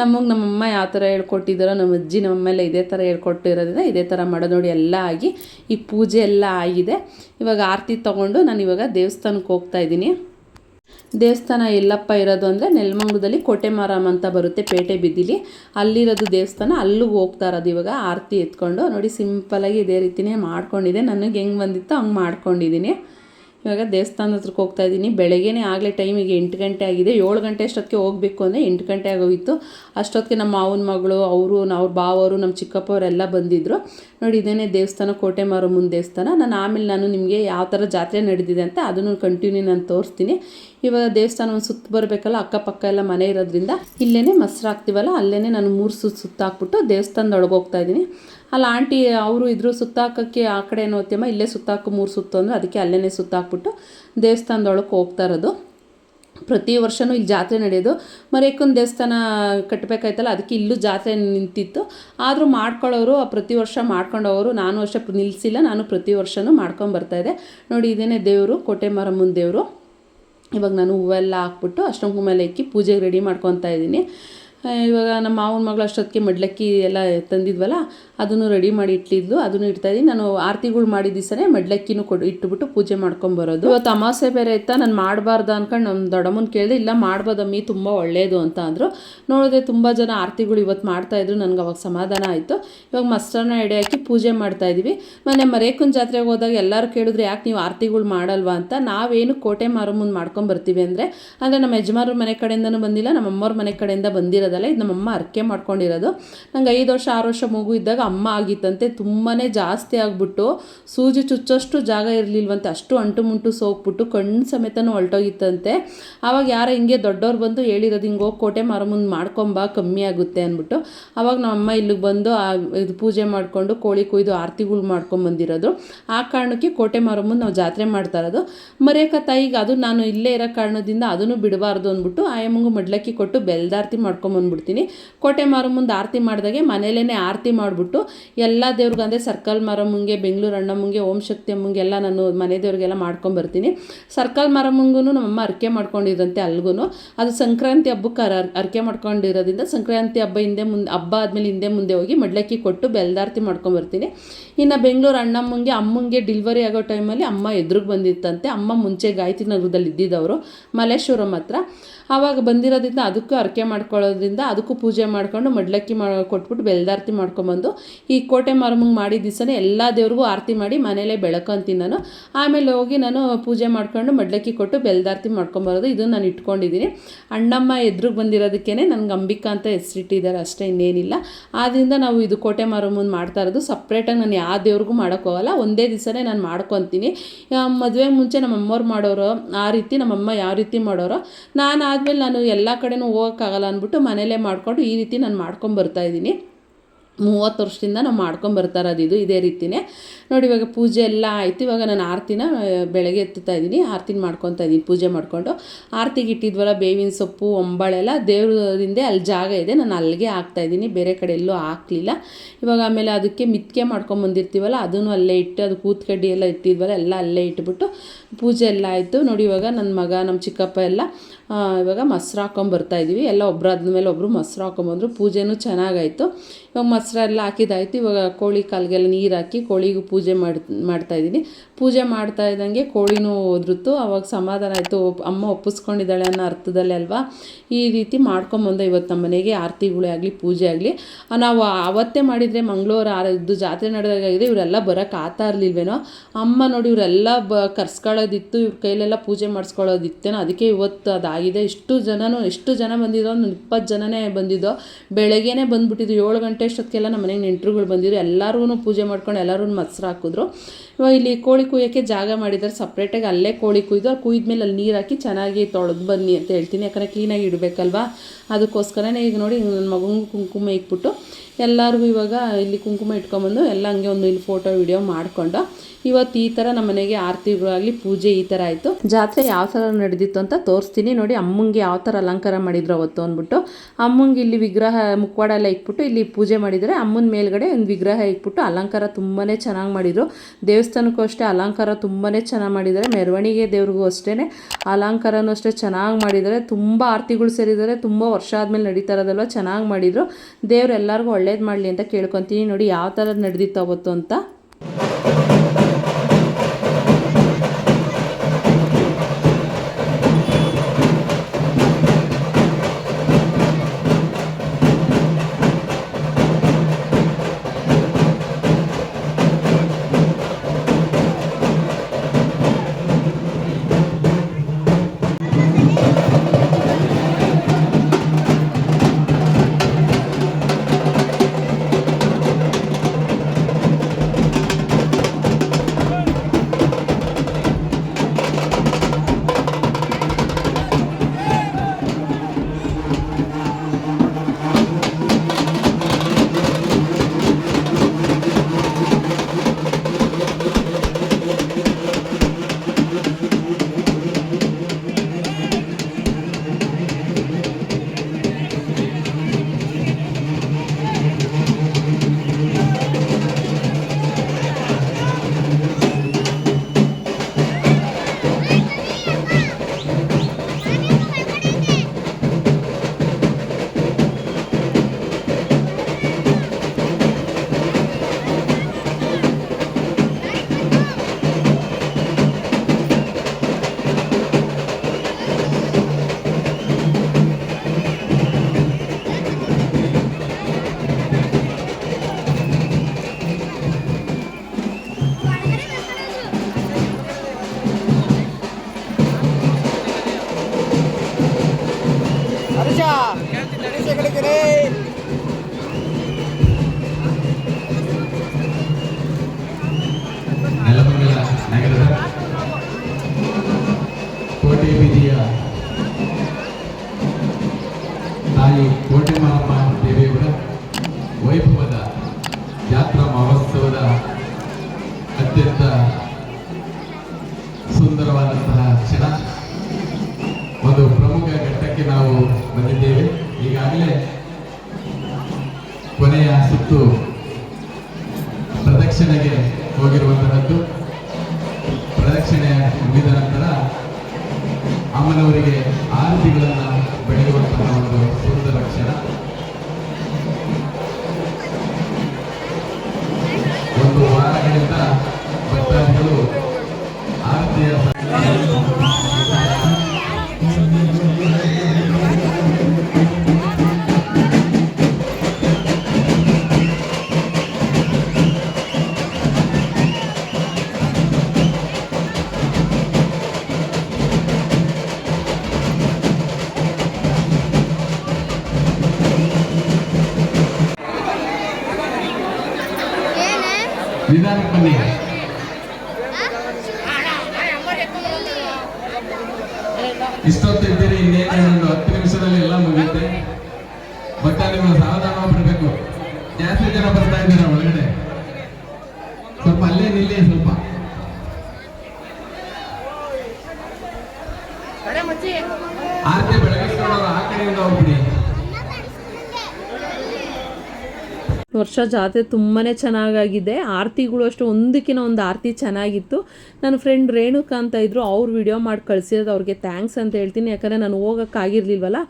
ನಮಗೆ ನಮ್ಮಮ್ಮ ಯಾವ ಥರ ಹೇಳ್ಕೊಟ್ಟಿದ್ದಾರೋ ನಮ್ಮ ಅಜ್ಜಿ ನಮ್ಮಮ್ಮೆಲ್ಲ ಇದೇ ಥರ ಹೇಳ್ಕೊಟ್ಟಿರೋದ್ರಿಂದ ಇದೇ ಥರ ಮಾಡೋದು ನೋಡಿ ಎಲ್ಲ ಆಗಿ ಈ ಪೂಜೆ ಎಲ್ಲ ಆಗಿದೆ. ಇವಾಗ ಆರತಿ ತೊಗೊಂಡು ನಾನು ಇವಾಗ ದೇವಸ್ಥಾನಕ್ಕೆ ಹೋಗ್ತಾ ಇದ್ದೀನಿ. ದೇವಸ್ಥಾನ ಎಲ್ಲಪ್ಪ ಇರೋದು ಅಂದರೆ ನೆಲಮಂಗ್ಲದಲ್ಲಿ ಕೋಟೆ ಮಾರಾಮ್ ಅಂತ ಬರುತ್ತೆ ಪೇಟೆ ಬಿದ್ದಿಲಿ. ಅಲ್ಲಿರೋದು ದೇವಸ್ಥಾನ ಅಲ್ಲಿಗೆ ಹೋಗ್ತಾ ಇರೋದು ಇವಾಗ ಆರತಿ ಎತ್ಕೊಂಡು. ನೋಡಿ ಸಿಂಪಲಾಗಿ ಇದೇ ರೀತಿಯೇ ಮಾಡ್ಕೊಂಡಿದ್ದೆ ನನಗೆ ಹೆಂಗೆ ಬಂದಿತ್ತು ಹಂಗೆ ಮಾಡ್ಕೊಂಡಿದ್ದೀನಿ. ಇವಾಗ ದೇವಸ್ಥಾನ ಹತ್ರಕ್ಕೆ ಹೋಗ್ತಾ ಇದ್ದೀನಿ. ಬೆಳಗ್ಗೆನೇ ಆಗಲೇ ಟೈಮಿಗೆ ಎಂಟು ಗಂಟೆ ಆಗಿದೆ. ಏಳು ಗಂಟೆ ಅಷ್ಟೊತ್ತಿಗೆ ಹೋಗಬೇಕು ಅಂದರೆ ಎಂಟು ಗಂಟೆ ಆಗೋಗಿತ್ತು. ಅಷ್ಟೊತ್ತಿಗೆ ನಮ್ಮ ಮಾವನ ಮಗಳು, ಅವರು, ಅವ್ರ ಬಾವರು ನಮ್ಮ ಚಿಕ್ಕಪ್ಪವರೆಲ್ಲ ಬಂದಿದ್ದರು ನೋಡಿ ಇದೇನೇ ದೇವಸ್ಥಾನ ಕೋಟೆ ಮಾರಮ್ಮನ ದೇವಸ್ಥಾನ. ನಾನು ಆಮೇಲೆ ನಾನು ನಿಮಗೆ ಯಾವ ಥರ ಜಾತ್ರೆ ನಡೆದಿದೆ ಅಂತ ಅದನ್ನು ಕಂಟಿನ್ಯೂ ನಾನು ತೋರಿಸ್ತೀನಿ. ಇವಾಗ ದೇವಸ್ಥಾನ ಒಂದು ಸುತ್ತ ಬರಬೇಕಲ್ಲ, ಅಕ್ಕಪಕ್ಕ ಎಲ್ಲ ಮನೆ ಇರೋದ್ರಿಂದ ಇಲ್ಲೇ ಮೊಸ್ರು ಹಾಕ್ತೀವಲ್ಲ ಅಲ್ಲೇ ನಾನು ಮೂರು ಸುತ್ತ ಸುತ್ತಾಕ್ಬಿಟ್ಟು ದೇವಸ್ಥಾನದೊಳಗೆ ಹೋಗ್ತಾ ಇದ್ದೀನಿ. ಅಲ್ಲಿ, ಆಂಟಿ, ಅವರು ಇದ್ರು ಸುತ್ತಾಕೋಕ್ಕೆ ಆ ಕಡೆ ನೋಡ್ತೀಯಮ್ಮ ಇಲ್ಲೇ ಸುತ್ತಾಕು, ಮೂರು ಸುತ್ತು ಅಂದರೆ ಅದಕ್ಕೆ ಅಲ್ಲೇ ಸುತ್ತಾಕ್ಬಿಟ್ಟು ದೇವಸ್ಥಾನದೊಳಕ್ಕೆ ಹೋಗ್ತಾ ಇರೋದು. ಪ್ರತಿ ವರ್ಷವೂ ಇಲ್ಲಿ ಜಾತ್ರೆ ನಡೆಯೋದು. ಮರೇಕನ್ ದೇವಸ್ಥಾನ ಕಟ್ಟಬೇಕಾಯ್ತಲ್ಲ ಅದಕ್ಕೆ ಇಲ್ಲೂ ಜಾತ್ರೆ ನಿಂತಿತ್ತು. ಆದರೂ ಮಾಡ್ಕೊಳ್ಳೋರು ಪ್ರತಿ ವರ್ಷ ಮಾಡ್ಕೊಂಡವರು, ನಾನು ಅಷ್ಟೇ ನಿಲ್ಲಿಸಿಲ್ಲ ನಾನು ಪ್ರತಿ ವರ್ಷವೂ ಮಾಡ್ಕೊಂಬರ್ತಾಯಿದ್ದೆ ನೋಡಿ, ಇದೇನೇ ದೇವರು, ಕೋಟೆ ಮಾರಮ್ಮನ ದೇವರು. ಇವಾಗ ನಾನು ಹೂವೆಲ್ಲ ಹಾಕ್ಬಿಟ್ಟು ಅಷ್ಟೊಂದು ಮೇಲೆ ಇಕ್ಕಿ ಪೂಜೆಗೆ ರೆಡಿ ಮಾಡ್ಕೊತಾ ಇದ್ದೀನಿ. ಇವಾಗ ನಮ್ಮ ಮಾವನ ಮಗಳು ಅಷ್ಟೊತ್ತಿಗೆ ಮಡ್ಲಕ್ಕಿ ಎಲ್ಲ ತಂದಿದ್ವಲ್ಲ ಅದನ್ನು ರೆಡಿ ಮಾಡಿ ಇಟ್ಟಿದ್ಲು ಅದನ್ನು ಇಡ್ತಾಯಿದ್ದೀನಿ ನಾನು ಆರತಿಗಳು ಮಾಡಿದ ದಿವಸನೇ ಮಡ್ಲಕ್ಕಿನೂ ಕೊಡು, ಇಟ್ಬಿಟ್ಟು ಪೂಜೆ ಮಾಡ್ಕೊಂಬರೋದು. ಇವತ್ತು ಅಮಾಸೆ ಬೇರೆ ಇತ್ತಾ, ನಾನು ಮಾಡಬಾರ್ದು ಅನ್ಕೊಂಡು ನಮ್ಮ ದೊಡ್ಡಮ್ಮನ ಕೇಳಿದೆ, ಇಲ್ಲ ಮಾಡ್ಬೋದಮ್ಮಿ ತುಂಬ ಒಳ್ಳೆಯದು ಅಂತ ಅಂದರು. ನೋಡಿದ್ರೆ ತುಂಬ ಜನ ಆರತಿಗಳು ಇವತ್ತು ಮಾಡ್ತಾಯಿದ್ರು ನನಗೆ ಅವಾಗ ಸಮಾಧಾನ ಆಯಿತು. ಇವಾಗ ಮಸ್ಟರ್ನ ಎಡೆ ಹಾಕಿ ಪೂಜೆ ಮಾಡ್ತಾ ಇದೀವಿ. ಮೊನ್ನೆ ಮರೇಕುನ್ ಜಾತ್ರೆಗೆ ಹೋದಾಗ ಎಲ್ಲರೂ ಕೇಳಿದ್ರು, ಯಾಕೆ ನೀವು ಆರತಿಗಳು ಮಾಡಲ್ವಾ ಅಂತ. ನಾವೇನು ಕೋಟೆ ಮಾರಮ್ಮನ ಮಾಡ್ಕೊಂಡು ಬರ್ತೀವಿ ಅಂದರೆ ಅಂದರೆ ನಮ್ಮ ಯಜಮಾನ್ರ ಮನೆ ಕಡೆಯಿಂದನೂ ಬಂದಿಲ್ಲ ನಮ್ಮ ಅಮ್ಮವ್ರ ಮನೆ ಕಡೆಯಿಂದ ಬಂದಿರೋದಲ್ಲ, ಇದು ನಮ್ಮಮ್ಮ ಅರ್ಕೆ ಮಾಡ್ಕೊಂಡಿರೋದು. ನಂಗೆ ಐದು ವರ್ಷ, ಆರು ವರ್ಷ ಮಗು ಇದ್ದಾಗ ಅಮ್ಮ ಆಗಿತ್ತಂತೆ ತುಂಬಾ ಜಾಸ್ತಿ ಆಗಿಬಿಟ್ಟು ಸೂಜಿ ಚುಚ್ಚೋಷ್ಟು ಜಾಗ ಇರಲಿಲ್ವಂತೆ ಅಷ್ಟು ಅಂಟು ಮುಂಟು ಸೋಕ್ಬಿಟ್ಟು ಕಣ್ಣು ಸಮೇತನೂ ಹೊಲ್ಟೋಗಿತ್ತಂತೆ. ಆವಾಗ ಯಾರೋ ಹಿಂಗೆ ದೊಡ್ಡವ್ರು ಬಂದು ಹೇಳಿರೋದು, ಹಿಂಗೆ ಹೋಗಿ ಕೋಟೆ ಮಾರಮ್ಮನ ಮಾಡ್ಕೊಂಬ, ಕಮ್ಮಿ ಆಗುತ್ತೆ ಅಂದ್ಬಿಟ್ಟು. ಆವಾಗ ನಮ್ಮಮ್ಮ ಇಲ್ಲಿಗೆ ಬಂದು ಆ ಇದು ಪೂಜೆ ಮಾಡಿಕೊಂಡು ಕೋಳಿ ಕೊಯ್ದು ಆರತಿಗಳು ಮಾಡ್ಕೊಂಬಂದಿರೋದು ಆ ಕಾರಣಕ್ಕೆ ಕೋಟೆ ಮಾರಮ್ಮನ ನಾವು ಜಾತ್ರೆ ಮಾಡ್ತಾ ಇರೋದು. ಮರೇಕ ತಾಯಿಗೆ ಅದು ನಾನು ಇಲ್ಲೇ ಇರೋ ಕಾರಣದಿಂದ ಅದನ್ನು ಬಿಡಬಾರ್ದು ಅಂದ್ಬಿಟ್ಟು ಆಯಮ್ಮಂಗು ಮಡ್ಲಕ್ಕಿ ಕೊಟ್ಟು ಬೆಲ್ದಾರ್ತಿ ಮಾಡ್ಕೊಂಬಂದ್ಬಿಡ್ತೀನಿ. ಕೋಟೆ ಮಾರಮ್ಮಂದು ಆರತಿ ಮಾಡಿದಾಗೆ ಮನೇಲೇ ಆರತಿ ಮಾಡಿಬಿಟ್ಟು ಎಲ್ಲ ದೇವ್ರಿಗೆ ಅಂದರೆ ಸರ್ಕಲ್ ಮಾರಮ್ಮಂಗೆ, ಬೆಂಗಳೂರು ಅಣ್ಣಮ್ಮಂಗೆ, ಓಂ ಶಕ್ತಿ ಅಮ್ಮಂಗೆ ಎಲ್ಲ ನಾನು ಮನೆ ದೇವ್ರಿಗೆಲ್ಲ ಮಾಡ್ಕೊಂಬರ್ತೀನಿ ಸರ್ಕಲ್ ಮಾರಮ್ಮಂಗೂ ನಮ್ಮಮ್ಮ ಅರ್ಕೆ ಮಾಡ್ಕೊಂಡಿದ್ದಂತೆ ಅಲ್ಗೂ ಅದು ಸಂಕ್ರಾಂತಿ ಹಬ್ಬಕ್ಕೆ ಅರ ಅರ್ಕೆ ಮಾಡ್ಕೊಂಡಿರೋದ್ರಿಂದ ಸಂಕ್ರಾಂತಿ ಹಬ್ಬ ಹಿಂದೆ ಮುಂದೆ ಹಬ್ಬ ಆದಮೇಲೆ ಹಿಂದೆ ಮುಂದೆ ಹೋಗಿ ಮಡ್ಲಕ್ಕಿ ಕೊಟ್ಟು ಬೆಲ್ದಾರ್ತಿ ಮಾಡ್ಕೊಂಬರ್ತೀನಿ ಇನ್ನು ಬೆಂಗಳೂರು ಅಣ್ಣಮ್ಮಂಗೆ, ಅಮ್ಮಂಗೆ ಡಿಲ್ವರಿ ಆಗೋ ಟೈಮಲ್ಲಿ ಅಮ್ಮ ಎದುರಿಗೆ ಬಂದಿತ್ತಂತೆ. ಅಮ್ಮ ಮುಂಚೆ ಗಾಯತ್ರಿ ನಗರದಲ್ಲಿ ಇದ್ದಿದ್ದವರು, ಮಲ್ಲೇಶ್ವರಂ ಹತ್ರ. ಆವಾಗ ಬಂದಿರೋದ್ರಿಂದ ಅದಕ್ಕೂ ಅರ್ಕೆ ಮಾಡ್ಕೊಳ್ಳೋದ್ರಿಂದ ಅದಕ್ಕೂ ಪೂಜೆ ಮಾಡ್ಕೊಂಡು ಮಡ್ಲಕ್ಕಿ ಮಾ ಕೊಟ್ಬಿಟ್ಟು ಬೆಲ್ದಾರ್ತಿ ಮಾಡ್ಕೊಂಬಂದು ಈ ಕೋಟೆ ಮಾರಮ್ಮಂಗೆ ಮಾಡಿದ ದಿವಸನೇ ಎಲ್ಲ ದೇವ್ರಿಗೂ ಆರತಿ ಮಾಡಿ ಮನೇಲೇ ಬೆಳಕೊಂತೀನಿ ನಾನು. ಆಮೇಲೆ ಹೋಗಿ ನಾನು ಪೂಜೆ ಮಾಡ್ಕೊಂಡು ಮಡ್ಲಕ್ಕಿ ಕೊಟ್ಟು ಬೆಲ್ದಾರತಿ ಮಾಡ್ಕೊಂಬರೋದು. ಇದು ನಾನು ಇಟ್ಕೊಂಡಿದ್ದೀನಿ. ಅಣ್ಣಮ್ಮ ಎದುರಿಗೆ ಬಂದಿರೋದಕ್ಕೇ ನನಗೆ ಅಂಬಿಕಾ ಅಂತ ಹೆಸರಿಟ್ಟಿದ್ದಾರೆ. ಅಷ್ಟೇ ಇನ್ನೇನಿಲ್ಲ. ಆದ್ದರಿಂದ ನಾವು ಇದು ಕೋಟೆ ಮಾರಮ್ಮನ ಮಾಡ್ತಾ ಇರೋದು. ಸಪ್ರೇಟಾಗಿ ನಾನು ಯಾವ ದೇವ್ರಿಗೂ ಮಾಡೋಕ್ಕೋಗಲ್ಲ ಒಂದೇ ದಿವಸನೇ ನಾನು ಮಾಡ್ಕೊತೀನಿ. ಮದುವೆ ಮುಂಚೆ ನಮ್ಮ ಅಮ್ಮವ್ರು ಮಾಡೋರು, ಆ ರೀತಿ ನಮ್ಮಮ್ಮ ಯಾವ ರೀತಿ ಮಾಡೋರೋ, ನಾನು ಆದಮೇಲೆ ನಾನು ಎಲ್ಲ ಕಡೆನೂ ಹೋಗೋಕ್ಕಾಗಲ್ಲ ಅಂದ್ಬಿಟ್ಟು ಮನೇಲೇ ಮಾಡಿಕೊಂಡು ಈ ರೀತಿ ನಾನು ಮಾಡ್ಕೊಂಬರ್ತಾ ಇದ್ದೀನಿ. ಮೂವತ್ತು ವರ್ಷದಿಂದ ನಾವು ಮಾಡ್ಕೊಂಬರ್ತಾರೆ ಇರೋದು ಇದು, ಇದೇ ರೀತಿಯೇ ನೋಡಿ, ಇವಾಗ ಪೂಜೆ ಎಲ್ಲ ಆಯಿತು. ಇವಾಗ ನಾನು ಆರತಿನ ಬೆಳಗ್ಗೆ ಎತ್ತುತ್ತಾ ಇದ್ದೀನಿ. ಆರತಿನ ಮಾಡ್ಕೊತಾ ಇದ್ದೀನಿ, ಪೂಜೆ ಮಾಡಿಕೊಂಡು. ಆರತಿಗೆ ಇಟ್ಟಿದ್ವಲ್ಲ, ಬೇವಿನ ಸೊಪ್ಪು, ಒಂಬಳೆಲ್ಲ ದೇವ್ರದಿಂದ ಅಲ್ಲಿ ಜಾಗ ಇದೆ. ನಾನು ಅಲ್ಲಿಗೆ ಹಾಕ್ತಾ ಇದ್ದೀನಿ. ಬೇರೆ ಕಡೆ ಎಲ್ಲೂ ಹಾಕ್ಲಿಲ್ಲ. ಇವಾಗ ಆಮೇಲೆ ಅದಕ್ಕೆ ಮಿತ್ಕೆ ಮಾಡ್ಕೊಂಬಂದಿರ್ತೀವಲ್ಲ ಅದನ್ನು ಅಲ್ಲೇ ಇಟ್ಟು, ಅದು ಕೂತ್ಕಡ್ಡಿ ಎಲ್ಲ ಇಟ್ಟಿದ್ವಲ್ಲ, ಎಲ್ಲ ಅಲ್ಲೇ ಇಟ್ಬಿಟ್ಟು ಪೂಜೆ ಎಲ್ಲ ಆಯಿತು. ನೋಡಿ, ಇವಾಗ ನನ್ನ ಮಗ, ನಮ್ಮ ಚಿಕ್ಕಪ್ಪ ಎಲ್ಲ ಇವಾಗ ಮೊಸ್ರು ಹಾಕೊಂಬರ್ತಾ ಇದ್ದೀವಿ ಎಲ್ಲ ಒಬ್ಬರಾದ ಮೇಲೆ ಒಬ್ಬರು ಮೊಸ್ರು ಹಾಕೊಂಬಂದ್ರು ಪೂಜೆನೂ ಚೆನ್ನಾಗಾಯಿತು. ಇವಾಗ ಮೊಸರೆಲ್ಲ ಹಾಕಿದಾಯ್ತು. ಇವಾಗ ಕೋಳಿ ಕಾಲಿಗೆಲ್ಲ ನೀರು ಹಾಕಿ ಕೋಳಿಗೂ ಪೂಜೆ ಮಾಡಿ ಮಾಡ್ತಾಯಿದ್ದೀನಿ ಪೂಜೆ ಮಾಡ್ತಾ ಇದ್ದಂಗೆ ಕೋಳಿನೂ ಹೋದ್ರುತ್ತು ಅವಾಗ ಸಮಾಧಾನ ಆಯಿತು. ಅಮ್ಮ ಒಪ್ಪಿಸ್ಕೊಂಡಿದ್ದಾಳೆ ಅನ್ನೋ ಅರ್ಥದಲ್ಲಿ ಅಲ್ವಾ? ಈ ರೀತಿ ಮಾಡ್ಕೊಂಬಂದ ಇವತ್ತು ನಮ್ಮ ಮನೆಗೆ ಆರತಿಗಳೇ ಆಗಲಿ, ಪೂಜೆ ಆಗಲಿ. ನಾವು ಅವತ್ತೇ ಮಾಡಿದರೆ ಮಂಗಳವಾರ ಇದ್ದು ಜಾತ್ರೆ ನಡೆದಾಗಿದೆ ಇವರೆಲ್ಲ ಬರೋಕ್ಕೆ ಆತಾ ಇರಲಿಲ್ವೇನೋ? ಅಮ್ಮ ನೋಡಿ ಇವರೆಲ್ಲ ಬ, ಕರ್ಸ್ಕೊಳ್ಳೋದಿತ್ತು. ಇವ್ರ ಕೈಲೆಲ್ಲ ಪೂಜೆ ಮಾಡಿಸ್ಕೊಳ್ಳೋದಿತ್ತೇನೋ? ಅದಕ್ಕೆ ಇವತ್ತು ಅದಾಗಿದೆ ಇಷ್ಟು ಜನನೂ, ಎಷ್ಟು ಜನ ಬಂದಿದ್ದೋ, ಒಂದು ಇಪ್ಪತ್ತು ಜನನೇ ಬಂದಿದ್ದೋ, ಬೆಳಗ್ಗೆನೇ ಬಂದುಬಿಟ್ಟಿದ್ದು ಏಳು ಗಂಟೆ ಅಷ್ಟೊತ್ತಿಗೆಲ್ಲ ನಮ್ಮ ಮನೆಗೆ ನೆಂಟರುಗಳು ಬಂದಿದ್ರು. ಎಲ್ಲರಿಗೂ ಪೂಜೆ ಮಾಡ್ಕೊಂಡು ಎಲ್ಲರೂ ಮೊಸರು ಹಾಕಿದ್ರು. ಇವಾಗ ಇಲ್ಲಿ ಕೋಳಿ ಕುಯ್ಯೋಕ್ಕೆ ಜಾಗ ಮಾಡಿದ್ದಾರೆ. ಸಪ್ರೇಟಾಗಿ ಅಲ್ಲೇ ಕೋಳಿ ಕುಯ್ದು ಕುಯ್ದ ಮೇಲೆ ಅಲ್ಲಿ ನೀರು ಹಾಕಿ ಚೆನ್ನಾಗಿ ತೊಳೆದು ಬನ್ನಿ ಅಂತ ಹೇಳ್ತೀನಿ. ಯಾಕಂದರೆ ಕ್ಲೀನಾಗಿ ಇಡಬೇಕಲ್ವಾ? ಅದಕ್ಕೋಸ್ಕರನೇ ಈಗ ನೋಡಿ ನನ್ನ ಮಗನಿಗೆ ಕುಂಕುಮ ಇಕ್ಬಿಟ್ಟು ಎಲ್ಲರಿಗೂ ಇವಾಗ ಇಲ್ಲಿ ಕುಂಕುಮ ಇಟ್ಕೊಂಬಂದು ಎಲ್ಲ ಹಂಗೆ ಒಂದು ಇಲ್ಲಿ ಫೋಟೋ ವಿಡಿಯೋ ಮಾಡಿಕೊಂಡು ಇವತ್ತು ಈ ಥರ ನಮ್ಮ ಮನೆಗೆ ಆರತಿಗಳಾಗಲಿ ಪೂಜೆ ಈ ಥರ ಆಯಿತು. ಜಾತ್ರೆ ಯಾವ ಥರ ನಡೆದಿತ್ತು ಅಂತ ತೋರಿಸ್ತೀನಿ. ನೋಡಿ, ಅಮ್ಮಂಗೆ ಯಾವ ಥರ ಅಲಂಕಾರ ಮಾಡಿದ್ರು ಅವತ್ತು ಅಂದ್ಬಿಟ್ಟು. ಅಮ್ಮಂಗೆ ಇಲ್ಲಿ ವಿಗ್ರಹ ಮುಖವಾಡ ಎಲ್ಲ ಇಕ್ಬಿಟ್ಟು ಇಲ್ಲಿ ಪೂಜೆ ಮಾಡಿದರೆ ಅಮ್ಮನ ಮೇಲ್ಗಡೆ ಒಂದು ವಿಗ್ರಹ ಇಟ್ಬಿಟ್ಟು ಅಲಂಕಾರ ತುಂಬಾ ಚೆನ್ನಾಗಿ ಮಾಡಿದರು. ದೇವಸ್ಥಾನಕ್ಕೂ ಅಷ್ಟೇ ಅಲಂಕಾರ ತುಂಬಾ ಚೆನ್ನಾಗಿ ಮಾಡಿದ್ದಾರೆ. ಮೆರವಣಿಗೆ ದೇವ್ರಿಗೂ ಅಷ್ಟೇ ಅಲಂಕಾರನೂ ಅಷ್ಟೇ ಚೆನ್ನಾಗಿ ಮಾಡಿದ್ದಾರೆ. ತುಂಬ ಆರತಿಗಳು ಸೇರಿದ್ದಾರೆ. ತುಂಬ ವರ್ಷ ಆದಮೇಲೆ ನಡೀತಾ ಇರೋದಲ್ವ? ಚೆನ್ನಾಗಿ ಮಾಡಿದರು. ದೇವ್ರು ಎಲ್ಲರಿಗೂ ಒಳ್ಳೇದು ಮಾಡಲಿ ಅಂತ ಕೇಳ್ಕೊತೀನಿ. ನೋಡಿ, ಯಾವ ಥರ ನಡೆದಿತ್ತು ಅವತ್ತು ಅಂತ. ಸುಂದರವಾದಂತಹ ಕ್ಷಣ ಒಂದು ಪ್ರಮುಖ ಘಟ್ಟಕ್ಕೆ ನಾವು ಬಂದಿದ್ದೇವೆ. ಈಗಾಗಲೇ ಕೊನೆಯ ಸುತ್ತು ಪ್ರದಕ್ಷಿಣೆಗೆ ಹೋಗಿರುವಂತಹದ್ದು. ಪ್ರದಕ್ಷಿಣೆ ಮುಗಿದ ನಂತರ ಅಮ್ಮನವರಿಗೆ ಆರತಿಗಳನ್ನು ಬೆಳೆಯುವಂತಹ ಒಂದು ಸುಂದರ ಕ್ಷಣ. ಒಂದು ವಾರಗಳಿಂದ Dilan Pening. ವರ್ಷ ಜಾತ್ರೆ ತುಂಬಾ ಚೆನ್ನಾಗಾಗಿದೆ. ಆರತಿಗಳು ಅಷ್ಟು ಒಂದಕ್ಕಿಂತ ಒಂದು ಆರತಿ ಚೆನ್ನಾಗಿತ್ತು. ನನ್ನ ಫ್ರೆಂಡ್ ರೇಣುಕಾ ಅಂತ ಇದ್ದರು ಅವ್ರು ವಿಡಿಯೋ ಮಾಡಿ ಕಳಿಸಿರೋದು ಅವ್ರಿಗೆ ಥ್ಯಾಂಕ್ಸ್ ಅಂತ ಹೇಳ್ತೀನಿ. ಯಾಕಂದರೆ ನಾನು ಹೋಗೋಕ್ಕಾಗಿರ್ಲಿಲ್ವಲ್ಲ,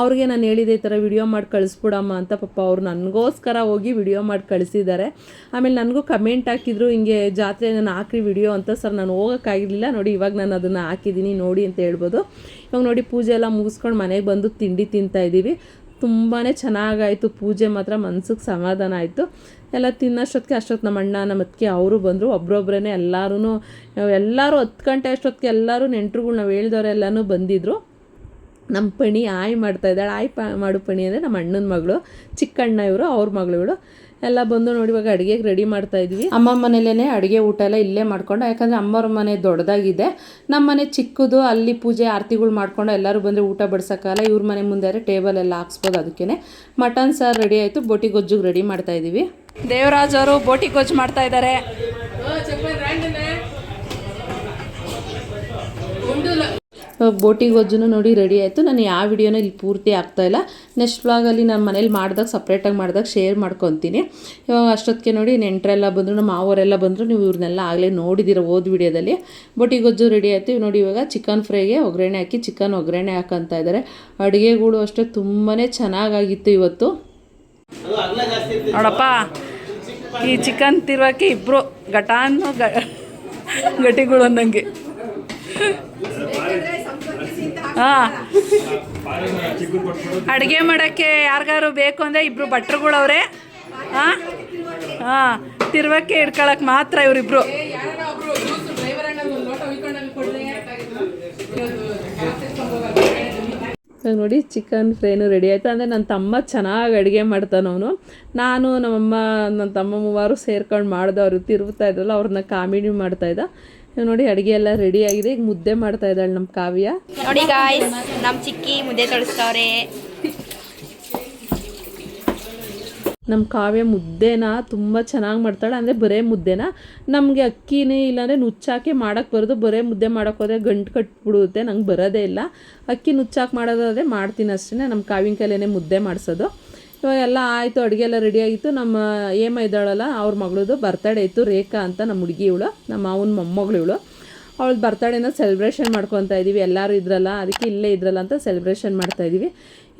ಅವ್ರಿಗೆ ನಾನು ಹೇಳಿದೆ ಈ ಥರ ವಿಡಿಯೋ ಮಾಡಿ ಕಳಿಸ್ಬಿಡಮ್ಮ ಅಂತ ಪಾಪ ಅವ್ರು ನನಗೋಸ್ಕರ ಹೋಗಿ ವಿಡಿಯೋ ಮಾಡಿ ಕಳಿಸಿದ್ದಾರೆ. ಆಮೇಲೆ ನನಗೂ ಕಮೆಂಟ್ ಹಾಕಿದ್ರು, ಹಿಂಗೆ ಜಾತ್ರೆ ನಾನು ಹಾಕ್ರಿ ವಿಡಿಯೋ ಅಂತ. ಸರ್, ನಾನು ಹೋಗೋಕ್ಕಾಗಿರಲಿಲ್ಲ. ನೋಡಿ, ಇವಾಗ ನಾನು ಅದನ್ನು ಹಾಕಿದ್ದೀನಿ, ನೋಡಿ ಅಂತ ಹೇಳ್ಬೋದು. ಇವಾಗ ನೋಡಿ, ಪೂಜೆ ಎಲ್ಲ ಮುಗಿಸ್ಕೊಂಡು ಮನೆಗೆ ಬಂದು ತಿಂಡಿ ತಿಂತಾ ಇದ್ದೀವಿ ತುಂಬಾ ಚೆನ್ನಾಗಾಯಿತು. ಪೂಜೆ ಮಾತ್ರ ಮನ್ಸಿಗೆ ಸಮಾಧಾನ ಆಯಿತು. ಎಲ್ಲ ತಿನ್ನೋಷ್ಟೊತ್ತಿಗೆ ಅಷ್ಟೊತ್ತು ನಮ್ಮ ಅಣ್ಣ ನಮ್ಮ ಅತ್ತಿಗೆ ಅವರು ಬಂದರು. ಒಬ್ರೊಬ್ರೇ ಎಲ್ಲರೂ ಎಲ್ಲರೂ ಹತ್ತು ಗಂಟೆ ಅಷ್ಟೊತ್ತಿಗೆ ಎಲ್ಲರೂ ನೆಂಟ್ರುಗಳು ನಾವು ಹೇಳಿದವರೆಲ್ಲನೂ ಬಂದಿದ್ದರು ನಮ್ಮ ಪಣಿ ಆಯ್ ಮಾಡ್ತಾ ಇದ್ದಾಳೆ. ಆಯ್ ಪ ಮಾಡು ಪಣಿ ಅಂದರೆ ನಮ್ಮ ಅಣ್ಣನ ಮಗಳು, ಚಿಕ್ಕಣ್ಣ ಇವರು, ಅವ್ರ ಮಗಳು ಎಲ್ಲ ಬಂದು ನೋಡಿ ಇವಾಗ ಅಡುಗೆಗೆ ರೆಡಿ ಮಾಡ್ತಾ ಇದ್ವಿ. ಅಮ್ಮ ಮನೇಲೇ ಅಡುಗೆ ಊಟ ಎಲ್ಲ ಇಲ್ಲೇ ಮಾಡ್ಕೊಂಡು ಯಾಕಂದರೆ ಅಮ್ಮವ್ರ ಮನೆ ದೊಡ್ಡದಾಗಿದೆ. ನಮ್ಮ ಮನೆ ಚಿಕ್ಕದು ಅಲ್ಲಿ ಪೂಜೆ ಆರತಿಗಳು ಮಾಡ್ಕೊಂಡು ಎಲ್ಲರೂ ಬಂದರೆ ಊಟ ಬಡ್ಸೋಕ್ಕಲ್ಲ ಇವ್ರ ಮನೆ ಮುಂದೆ ಟೇಬಲ್ ಎಲ್ಲ ಹಾಕ್ಸ್ಬೋದು ಅದಕ್ಕೆ ಮಟನ್ ಸಾರು ರೆಡಿ ಆಯಿತು ಬೋಟಿ ಗೊಜ್ಜಿಗೆ ರೆಡಿ ಮಾಡ್ತಾ ಇದ್ದೀವಿ. ದೇವರಾಜ್ ಅವರು ಬೋಟಿ ಗೊಜ್ಜು ಮಾಡ್ತಾ ಇದ್ದಾರೆ. ಬೋಟಿ ಗೊಜ್ಜು ನೋಡಿ ರೆಡಿ ಆಯಿತು. ನಾನು ಯಾವ ವಿಡಿಯೋನ ಇಲ್ಲಿ ಪೂರ್ತಿ ಆಗ್ತಾಯಿಲ್ಲ ನೆಕ್ಸ್ಟ್ ವ್ಲಾಗಲ್ಲಿ ನಾನು ಮನೇಲಿ ಮಾಡಿದಾಗ ಸಪ್ರೇಟಾಗಿ ಮಾಡಿದಾಗ ಶೇರ್ ಮಾಡ್ಕೊತೀನಿ. ಇವಾಗ ಅಷ್ಟೊತ್ತಿಗೆ ನೋಡಿ ನೆಂಟರೆಲ್ಲ ಬಂದರು, ನಮ್ಮ ಮಾವರೆಲ್ಲ ಬಂದರು. ನೀವು ಇವ್ರನ್ನೆಲ್ಲ ಆಗಲೇ ನೋಡಿದ್ದೀರ ಓದ್ ವಿಡಿಯೋದಲ್ಲಿ ಬೋಟಿ ಗೊಜ್ಜು ರೆಡಿ ಆಯಿತು. ನೋಡಿ ಇವಾಗ ಚಿಕನ್ ಫ್ರೈಗೆ ಒಗ್ಗರಣೆ ಹಾಕಿ ಚಿಕನ್ ಒಗ್ಗರಣೆ ಹಾಕಂತ ಇದ್ದಾರೆ ಅಡುಗೆಗಳು ಅಷ್ಟೇ ತುಂಬಾ ಚೆನ್ನಾಗಾಗಿತ್ತು ಇವತ್ತು. ನೋಡಪ್ಪ, ಈ ಚಿಕನ್ ತಿರುವಕ್ಕೆ ಇಬ್ಬರು ಘಟಾನು ಗಟಿಗಳು ಅನ್ನಂಗೆ. ಹಾಂ. ಅಡುಗೆ ಮಾಡೋಕ್ಕೆ ಯಾರಿಗಾರು ಬೇಕು ಅಂದರೆ ಇಬ್ಬರು ಭಟ್ರುಗಳವ್ರೆ. ಹಾಂ. ಹಾಂ. ತಿರುವಕ್ಕೆ ಇಟ್ಕೊಳಕ್ಕೆ ಮಾತ್ರ ಇವರಿಬ್ರು. ನೋಡಿ ಚಿಕನ್ ಫ್ರೈನು ರೆಡಿ ಆಯಿತು. ಅಂದರೆ ನನ್ನ ತಮ್ಮ ಚೆನ್ನಾಗಿ ಅಡುಗೆ ಮಾಡ್ತಾನೆ ಅವನು. ನಾನು ನಮ್ಮಮ್ಮ ನನ್ನ ತಮ್ಮ ಮೂವರು ಸೇರ್ಕೊಂಡು ಮಾಡಿದವರು ತಿರುಗ್ತಾ ಇದ್ರಲ್ಲ, ಅವ್ರನ್ನ ಕಾಮಿಡಿ ಮಾಡ್ತಾಯಿದ್ದ ನೋಡಿ ಅಡಿಗೆ ಎಲ್ಲ ರೆಡಿ ಆಗಿದೆ. ಈಗ ಮುದ್ದೆ ಮಾಡ್ತಾ ಇದ್ದಾಳೆ ನಮ್ಮ ಕಾವ್ಯ. ನೋಡಿ ಗಾಯ್ಸ್ ನಮ್ಮ ಚಿಕ್ಕಿ ಮುದ್ದೆ ತೊಳಸ್ತವ್ರೆ. ನಮ್ಮ ಕಾವ್ಯ ಮುದ್ದೆನ ತುಂಬ ಚೆನ್ನಾಗಿ ಮಾಡ್ತಾಳೆ. ಅಂದರೆ ಬರೇ ಮುದ್ದೆನ. ನಮಗೆ ಅಕ್ಕಿನೇ ಇಲ್ಲಾಂದರೆ ನುಚ್ಚಾಕಿ ಮಾಡೋಕ್ಕೆ ಬರೋದು. ಬರೇ ಮುದ್ದೆ ಮಾಡೋಕ್ಕೆ ಹೋದರೆ ಗಂಟು ಕಟ್ಬಿಡುತ್ತೆ. ನಂಗೆ ಬರೋದೇ ಇಲ್ಲ. ಅಕ್ಕಿ ನುಚ್ಚಾಕಿ ಮಾಡೋದಾದರೆ ಮಾಡ್ತೀನಿ ಅಷ್ಟೇ ನಮ್ಮ ಕಾವಿನ ಕೈಲೇ ಮುದ್ದೆ ಮಾಡಿಸೋದು. ಇವಾಗ ಎಲ್ಲ ಆಯಿತು, ಅಡುಗೆ ಎಲ್ಲ ರೆಡಿ ಆಗಿತ್ತು. ನಮ್ಮ ಏಮ ಇದ್ದಾಳಲ್ಲ, ಅವ್ರ ಮಗಳದು ಬರ್ತಡೇ ಇತ್ತು, ರೇಖಾ ಅಂತ ನಮ್ಮ ಹುಡುಗಿ ಇವಳು, ನಮ್ಮ ಮಾವನ ಮೊಮ್ಮಗಳು ಇವಳು. ಅವಳು ಬರ್ತಡೇನ ಸೆಲೆಬ್ರೇಷನ್ ಮಾಡ್ಕೊತಾ ಇದ್ದೀವಿ ಎಲ್ಲರೂ ಇದ್ರಲ್ಲ, ಅದಕ್ಕೆ ಇಲ್ಲೇ ಇದ್ರಲ್ಲ ಅಂತ ಸೆಲೆಬ್ರೇಷನ್ ಮಾಡ್ತಾ ಇದ್ದೀವಿ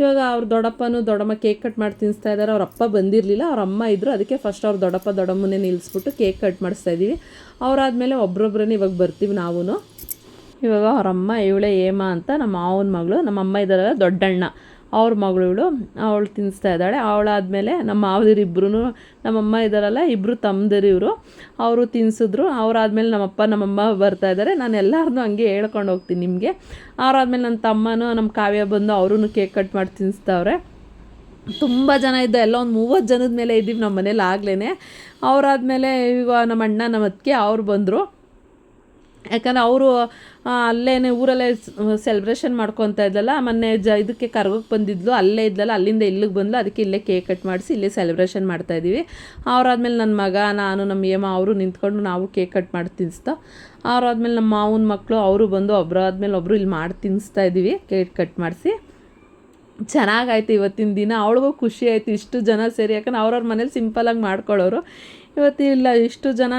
ಇವಾಗ ಅವ್ರ ದೊಡ್ಡಪ್ಪನೂ ದೊಡ್ಡಮ್ಮ ಕೇಕ್ ಕಟ್ ಮಾಡಿ ತಿನ್ನಿಸ್ತಾ ಇದ್ದಾರೆ ಅವ್ರ ಅಪ್ಪ ಬಂದಿರಲಿಲ್ಲ, ಅವ್ರ ಅಮ್ಮ ಇದ್ದರು ಅದಕ್ಕೆ ಫಸ್ಟ್ ಅವ್ರ ದೊಡ್ಡಪ್ಪ ದೊಡ್ಡಮ್ಮನೇ ನಿಲ್ಲಿಸ್ಬಿಟ್ಟು ಕೇಕ್ ಕಟ್ ಮಾಡಿಸ್ತಾ ಇದ್ದೀವಿ ಅವರಾದ್ಮೇಲೆ ಒಬ್ರೊಬ್ರೇ ಇವಾಗ ಬರ್ತೀವಿ ನಾವೂ ಇವಾಗ ಅವ್ರ ಅಮ್ಮ, ಇವಳೆ ಏಮ ಅಂತ ನಮ್ಮ ಮಾವನ ಮಗಳು, ನಮ್ಮ ಅಮ್ಮ ಇದ್ದಾರಲ್ಲ, ದೊಡ್ಡಣ್ಣ. ಅವ್ರ ಮಗಳು ಅವಳು ತಿನ್ನಿಸ್ತಾ ಇದ್ದಾಳೆ. ಅವಳಾದಮೇಲೆ ನಮ್ಮ ಮಾವದಿರು ಇಬ್ಬರು ನಮ್ಮಮ್ಮ ಇದ್ದಾರಲ್ಲ ಇಬ್ಬರು ತಮ್ಮದಿರು ಇವರು, ಅವರು ತಿನ್ನಿಸಿದ್ರು ಅವರಾದ್ಮೇಲೆ ನಮ್ಮಪ್ಪ, ನಮ್ಮಮ್ಮ ಬರ್ತಾ ಇದ್ದಾರೆ ನಾನು ಎಲ್ಲರನ್ನೂ ಹಂಗೆ ಹೇಳ್ಕೊಂಡು ಹೋಗ್ತೀನಿ ನಿಮಗೆ. ಅವರಾದ್ಮೇಲೆ ನನ್ನ ತಮ್ಮನೂ ನಮ್ಮ ಕಾವ್ಯ ಬಂದು ಅವರೂ ಕೇಕ್ ಕಟ್ ಮಾಡಿ ತಿನ್ನಿಸ್ತವ್ರೆ ತುಂಬ ಜನ ಇದ್ದ, ಎಲ್ಲ ಒಂದು ಮೂವತ್ತು ಜನದ ಮೇಲೆ ಇದ್ದೀವಿ ನಮ್ಮ ಮನೇಲಿ ಆಗ್ಲೇ ಅವರಾದ್ಮೇಲೆ ಇವಾಗ ನಮ್ಮ ಅಣ್ಣ ನಮ್ಮ ಅತ್ತಿಗೆ ಅವ್ರು ಬಂದರು. ಯಾಕಂದ್ರೆ ಅವರು ಅಲ್ಲೇ ಊರಲ್ಲೇ ಸೆಲೆಬ್ರೇಷನ್ ಮಾಡ್ಕೊತಾ ಇದ್ದಲ್ಲ ಮೊನ್ನೆ ಜ, ಇದಕ್ಕೆ ಕರ್ಗೋಕ್ಕೆ ಬಂದಿದ್ಲು, ಅಲ್ಲೇ ಇದ್ದಲ್ಲ ಅಲ್ಲಿಂದ ಇಲ್ಲಿಗೆ ಬಂದ್ಲು, ಅದಕ್ಕೆ ಇಲ್ಲೇ ಕೇಕ್ ಕಟ್ ಮಾಡಿಸಿ ಇಲ್ಲೇ ಸೆಲೆಬ್ರೇಷನ್ ಮಾಡ್ತಾಯಿದ್ದೀವಿ ಅವರಾದ್ಮೇಲೆ ನನ್ನ ಮಗ, ನಾನು ನಮ್ಮ ಏಮ ಅವರು ನಿಂತ್ಕೊಂಡು ನಾವು ಕೇಕ್ ಕಟ್ ಮಾಡಿ ತಿನ್ನಿಸ್ತಾ ಅವರಾದ್ಮೇಲೆ ನಮ್ಮ ಮಾವನ ಮಕ್ಕಳು ಅವರು ಬಂದು ಒಬ್ಬರು ಆದಮೇಲೆ ಒಬ್ಬರು ಇಲ್ಲಿ ಮಾಡಿ ತಿನ್ನಿಸ್ತಾ ಇದ್ದೀವಿ ಕೇಕ್ ಕಟ್ ಮಾಡಿಸಿ. ಚೆನ್ನಾಗಾಯ್ತು ಇವತ್ತಿನ ದಿನ, ಅವಳಿಗೂ ಖುಷಿ ಆಯಿತು, ಇಷ್ಟು ಜನ ಸೇರಿ, ಯಾಕಂದ್ರೆ ಅವ್ರವ್ರ ಮನೇಲಿ ಸಿಂಪಲಾಗಿ ಮಾಡ್ಕೊಳ್ಳೋರು. ಇವತ್ತು ಇಲ್ಲ, ಇಷ್ಟು ಜನ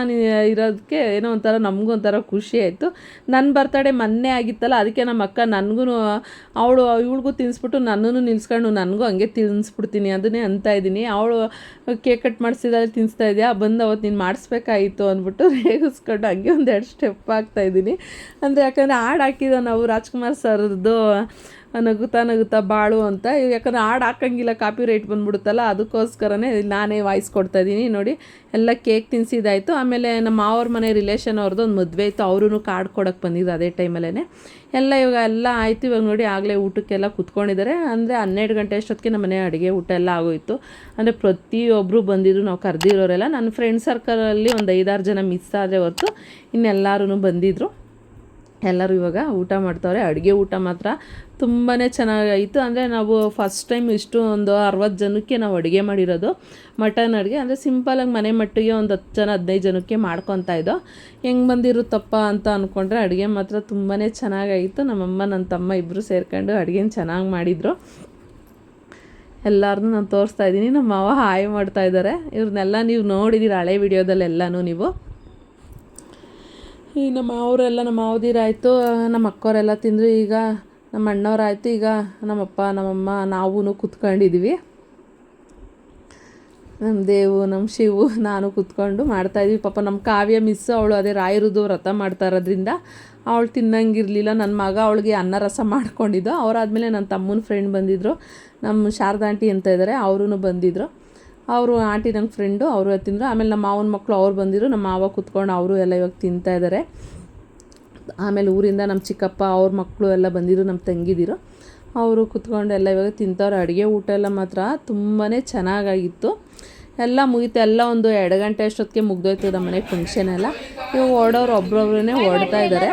ಇರೋದಕ್ಕೆ ಏನೋ ಒಂಥರ ನಮಗೂ ಒಂಥರ ಖುಷಿ ಆಯಿತು. ನನ್ನ ಬರ್ತಡೇ ಮೊನ್ನೆ ಆಗಿತ್ತಲ್ಲ, ಅದಕ್ಕೆ ನಮ್ಮ ಅಕ್ಕ ನನಗೂ ಅವಳು, ಇವಳಿಗೂ ತಿನ್ನಿಸ್ಬಿಟ್ಟು ನನ್ನನ್ನು ನಿಲ್ಸ್ಕೊಂಡು ನನಗೂ ಹಂಗೆ ತಿನ್ನಿಸ್ಬಿಡ್ತೀನಿ ಅದನ್ನೇ ಅಂತ ಇದ್ದೀನಿ. ಅವಳು ಕೇಕ್ ಕಟ್ ಮಾಡಿಸಿದಾಳೆ ತಿನ್ನಿಸ್ತಾ ಇದೆಯಾ? ಬಂದು ಅವತ್ತು ನೀನು ಮಾಡಿಸ್ಬೇಕಾಯಿತು ಅಂದ್ಬಿಟ್ಟು <laughs> ರೇಗಿಸ್ಕೊಂಡು ಹಂಗೆ ಒಂದೆರಡು ಸ್ಟೆಪ್ ಹಾಕ್ತಾಯಿದ್ದೀನಿ ಅಂದರೆ ಯಾಕಂದರೆ ಹಾಡು ಹಾಕಿದ ನಾವು ರಾಜ್ಕುಮಾರ್ ಸರ್ದು ನಗುತ್ತಾ ನಗುತ್ತಾ ಬಾಳು ಅಂತ. ಯಾಕಂದರೆ ಹಾಡು ಹಾಕಂಗಿಲ್ಲ ಕಾಪಿ ರೈಟ್ ಬಂದ್ಬಿಡುತ್ತಲ್ಲ, ಅದಕ್ಕೋಸ್ಕರನೇ ನಾನೇ ವಾಯ್ಸ್ ಕೊಡ್ತಾ ಇದ್ದೀನಿ ನೋಡಿ, ಎಲ್ಲ ಕೇಕ್ ತಿನ್ನಿಸಿದಾಯಿತು ಆಮೇಲೆ ನಮ್ಮ ಮಾವ್ರ ಮನೆ ರಿಲೇಷನ್ ಅವ್ರದ್ದು ಒಂದು ಮದುವೆ ಇತ್ತು. ಅವ್ರೂ ಕಾರ್ಡ್ ಕೊಡೋಕ್ಕೆ ಬಂದಿದ್ದು ಅದೇ ಟೈಮಲ್ಲೇ ಎಲ್ಲ ಇವಾಗ ಎಲ್ಲ ಆಯಿತು. ಇವಾಗ ನೋಡಿ, ಆಗಲೇ ಊಟಕ್ಕೆಲ್ಲ ಕುತ್ಕೊಂಡಿದ್ದಾರೆ. ಅಂದರೆ ಹನ್ನೆರಡು ಗಂಟೆ ಅಷ್ಟೊತ್ತಿಗೆ ನಮ್ಮ ಮನೆ ಅಡುಗೆ ಊಟ ಎಲ್ಲ ಆಗೋಯಿತು. ಅಂದರೆ ಪ್ರತಿಯೊಬ್ಬರು ಬಂದಿದ್ರು, ನಾವು ಕರೆದಿರೋರೆಲ್ಲ. ನನ್ನ ಫ್ರೆಂಡ್ ಸರ್ಕಲಲ್ಲಿ ಒಂದು ಐದಾರು ಜನ ಮಿಸ್ ಆದರೆ ಹೊರತು ಇನ್ನೆಲ್ಲರೂ ಬಂದಿದ್ದರು ಎಲ್ಲರೂ ಇವಾಗ ಊಟ ಮಾಡ್ತವ್ರೆ. ಅಡುಗೆ ಊಟ ಮಾತ್ರ ತುಂಬಾ ಚೆನ್ನಾಗಾಯಿತು. ಅಂದರೆ ನಾವು ಫಸ್ಟ್ ಟೈಮ್ ಇಷ್ಟು ಒಂದು ಅರವತ್ತು ಜನಕ್ಕೆ ನಾವು ಅಡುಗೆ ಮಾಡಿರೋದು. ಮಟನ್ ಅಡುಗೆ. ಅಂದರೆ ಸಿಂಪಲಾಗಿ ಮನೆ ಮಟ್ಟಿಗೆ ಒಂದು ಹತ್ತು ಜನ, ಹದಿನೈದು ಜನಕ್ಕೆ ಮಾಡ್ಕೊತಾ ಇದ್ದೋ. ಹೆಂಗೆ ಬಂದಿರುತ್ತಪ್ಪ ಅಂತ ಅಂದ್ಕೊಂಡ್ರೆ ಅಡುಗೆ ಮಾತ್ರ ತುಂಬಾ ಚೆನ್ನಾಗಾಯಿತು. ನಮ್ಮಮ್ಮ ನನ್ನ ತಮ್ಮ ಇಬ್ಬರು ಸೇರ್ಕೊಂಡು ಅಡುಗೆನ ಚೆನ್ನಾಗಿ ಮಾಡಿದರು. ಎಲ್ಲರನ್ನೂ ನಾನು ತೋರಿಸ್ತಾ ಇದ್ದೀನಿ. ನಮ್ಮ ಮಾವ ಹಾಯ್ ಮಾಡ್ತಾ ಇದ್ದಾರೆ. ಇವ್ರನ್ನೆಲ್ಲ ನೀವು ನೋಡಿದ್ದೀರ ಹಳೆ ವಿಡಿಯೋದಲ್ಲೆಲ್ಲನೂ ನೀವು. ಈ ನಮ್ಮ ಅವರೆಲ್ಲ ನಮ್ಮ ಮಾವದಿರಾಯಿತು ನಮ್ಮ ಅಕ್ಕವರೆಲ್ಲ ತಿಂದರು. ಈಗ ನಮ್ಮ ಅಣ್ಣವರಾಯಿತು. ಈಗ ನಮ್ಮಪ್ಪ ನಮ್ಮಮ್ಮ ನಾವೂ ಕುತ್ಕೊಂಡಿದ್ವಿ. ನಮ್ಮ ದೇವು, ನಮ್ಮ ಶಿವು ನಾನು ಕುತ್ಕೊಂಡು ಮಾಡ್ತಾಯಿದ್ವಿ ಪಾಪ ನಮ್ಮ ಕಾವ್ಯ ಮಿಸ್ ಅವಳು. ಅದೇ ರಾಯರುದು ವ್ರತ ಮಾಡ್ತಾ ಇರೋದ್ರಿಂದ ಅವಳು ತಿನ್ನಂಗಿರಲಿಲ್ಲ. ನನ್ನ ಮಗ ಅವಳಿಗೆ ಅನ್ನ ರಸ ಮಾಡ್ಕೊಂಡಿದ್ದು. ಅವರಾದಮೇಲೆ ನನ್ನ ತಮ್ಮನ ಫ್ರೆಂಡ್ ಬಂದಿದ್ದರು ನಮ್ಮ ಶಾರದಾಂಟಿ ಅಂತ ಇದ್ದಾರೆ ಅವರೂ ಬಂದಿದ್ದರು ಅವರು ಆಂಟಿ ನಂಗೆ ಫ್ರೆಂಡು ಅವರು ತಿಂದರು. ಆಮೇಲೆ ನಮ್ಮ ಮಾವನ ಮಕ್ಕಳು ಅವ್ರು ಬಂದಿದ್ರು. ನಮ್ಮ ಮಾವ ಕುತ್ಕೊಂಡು ಅವರು ಎಲ್ಲ ಇವಾಗ ತಿಂತಾ ಇದ್ದಾರೆ ಆಮೇಲೆ ಊರಿಂದ ನಮ್ಮ ಚಿಕ್ಕಪ್ಪ ಅವ್ರ ಮಕ್ಕಳು ಎಲ್ಲ ಬಂದಿದ್ರು ನಮ್ಮ ತಂಗಿದಿರು. ಅವರು ಕುತ್ಕೊಂಡು ಎಲ್ಲ ಇವಾಗ ತಿಂತವ್ರೆ. ಅಡುಗೆ ಊಟ ಎಲ್ಲ ಮಾತ್ರ ತುಂಬಾ ಚೆನ್ನಾಗಾಗಿತ್ತು. ಎಲ್ಲ ಮುಗೀತು. ಎಲ್ಲ ಒಂದು ಎರಡು ಗಂಟೆ ಅಷ್ಟೊತ್ತಿಗೆ ಮುಗ್ದೋಯ್ತು ನಮ್ಮ ಮನೆ ಫಂಕ್ಷನ್ ಎಲ್ಲ. ಇವಾಗ ಓಡೋರು ಒಬ್ರೊಬ್ರೇ ಓಡ್ತಾ ಇದ್ದಾರೆ.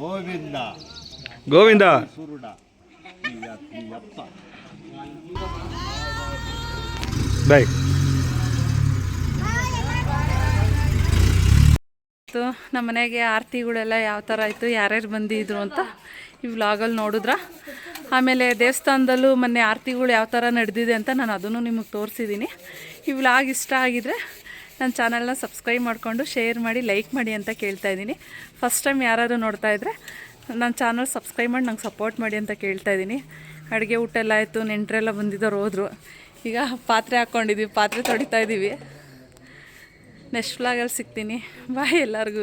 ಗೋವಿಂದ. ಗೋವಿಂದ. ಸುರುಡ. ಬಾಯ್. ನಮ್ಮ ಮನೆಗೆ ಆರತಿಗಳೆಲ್ಲ ಯಾವ ಥರ ಆಯಿತು ಯಾರ್ಯಾರು ಬಂದಿದ್ರು ಅಂತ ಈ ವ್ಲಾಗಲ್ಲಿ ನೋಡಿದ್ರ? ಆಮೇಲೆ ದೇವಸ್ಥಾನದಲ್ಲೂ ಮೊನ್ನೆ ಆರತಿಗಳು ಯಾವ ಥರ ನಡೆದಿದೆ ಅಂತ ನಾನು ಅದನ್ನು ನಿಮಗೆ ತೋರಿಸಿದ್ದೀನಿ. ಈ ವ್ಲಾಗ್ ಇಷ್ಟ ಆಗಿದ್ರೆ ನನ್ನ ಚಾನಲ್ನ ಸಬ್ಸ್ಕ್ರೈಬ್ ಮಾಡಿಕೊಂಡು ಶೇರ್ ಮಾಡಿ ಲೈಕ್ ಮಾಡಿ ಅಂತ ಕೇಳ್ತಾ ಇದ್ದೀನಿ. ಫಸ್ಟ್ ಟೈಮ್ ಯಾರಾದರೂ ನೋಡ್ತಾ ಇದ್ದರೆ ನನ್ನ ಚಾನಲ್ ಸಬ್ಸ್ಕ್ರೈಬ್ ಮಾಡಿ ನಂಗೆ ಸಪೋರ್ಟ್ ಮಾಡಿ ಅಂತ ಕೇಳ್ತಾ ಇದ್ದೀನಿ ಅಡುಗೆ ಊಟ ಎಲ್ಲ ಆಯಿತು ನೆಂಟರೆಲ್ಲ ಬಂದಿದ್ದವ್ರು ಹೋದರು. ಈಗ ಪಾತ್ರೆ ಹಾಕ್ಕೊಂಡಿದ್ದೀವಿ ಪಾತ್ರೆ ತೊಳಿತಾ ಇದ್ದೀವಿ ನೆಕ್ಸ್ಟ್ ಫ್ಲಾಗಲ್ಲಿ ಸಿಗ್ತೀನಿ. ಬಾಯ್ ಎಲ್ಲರಿಗೂ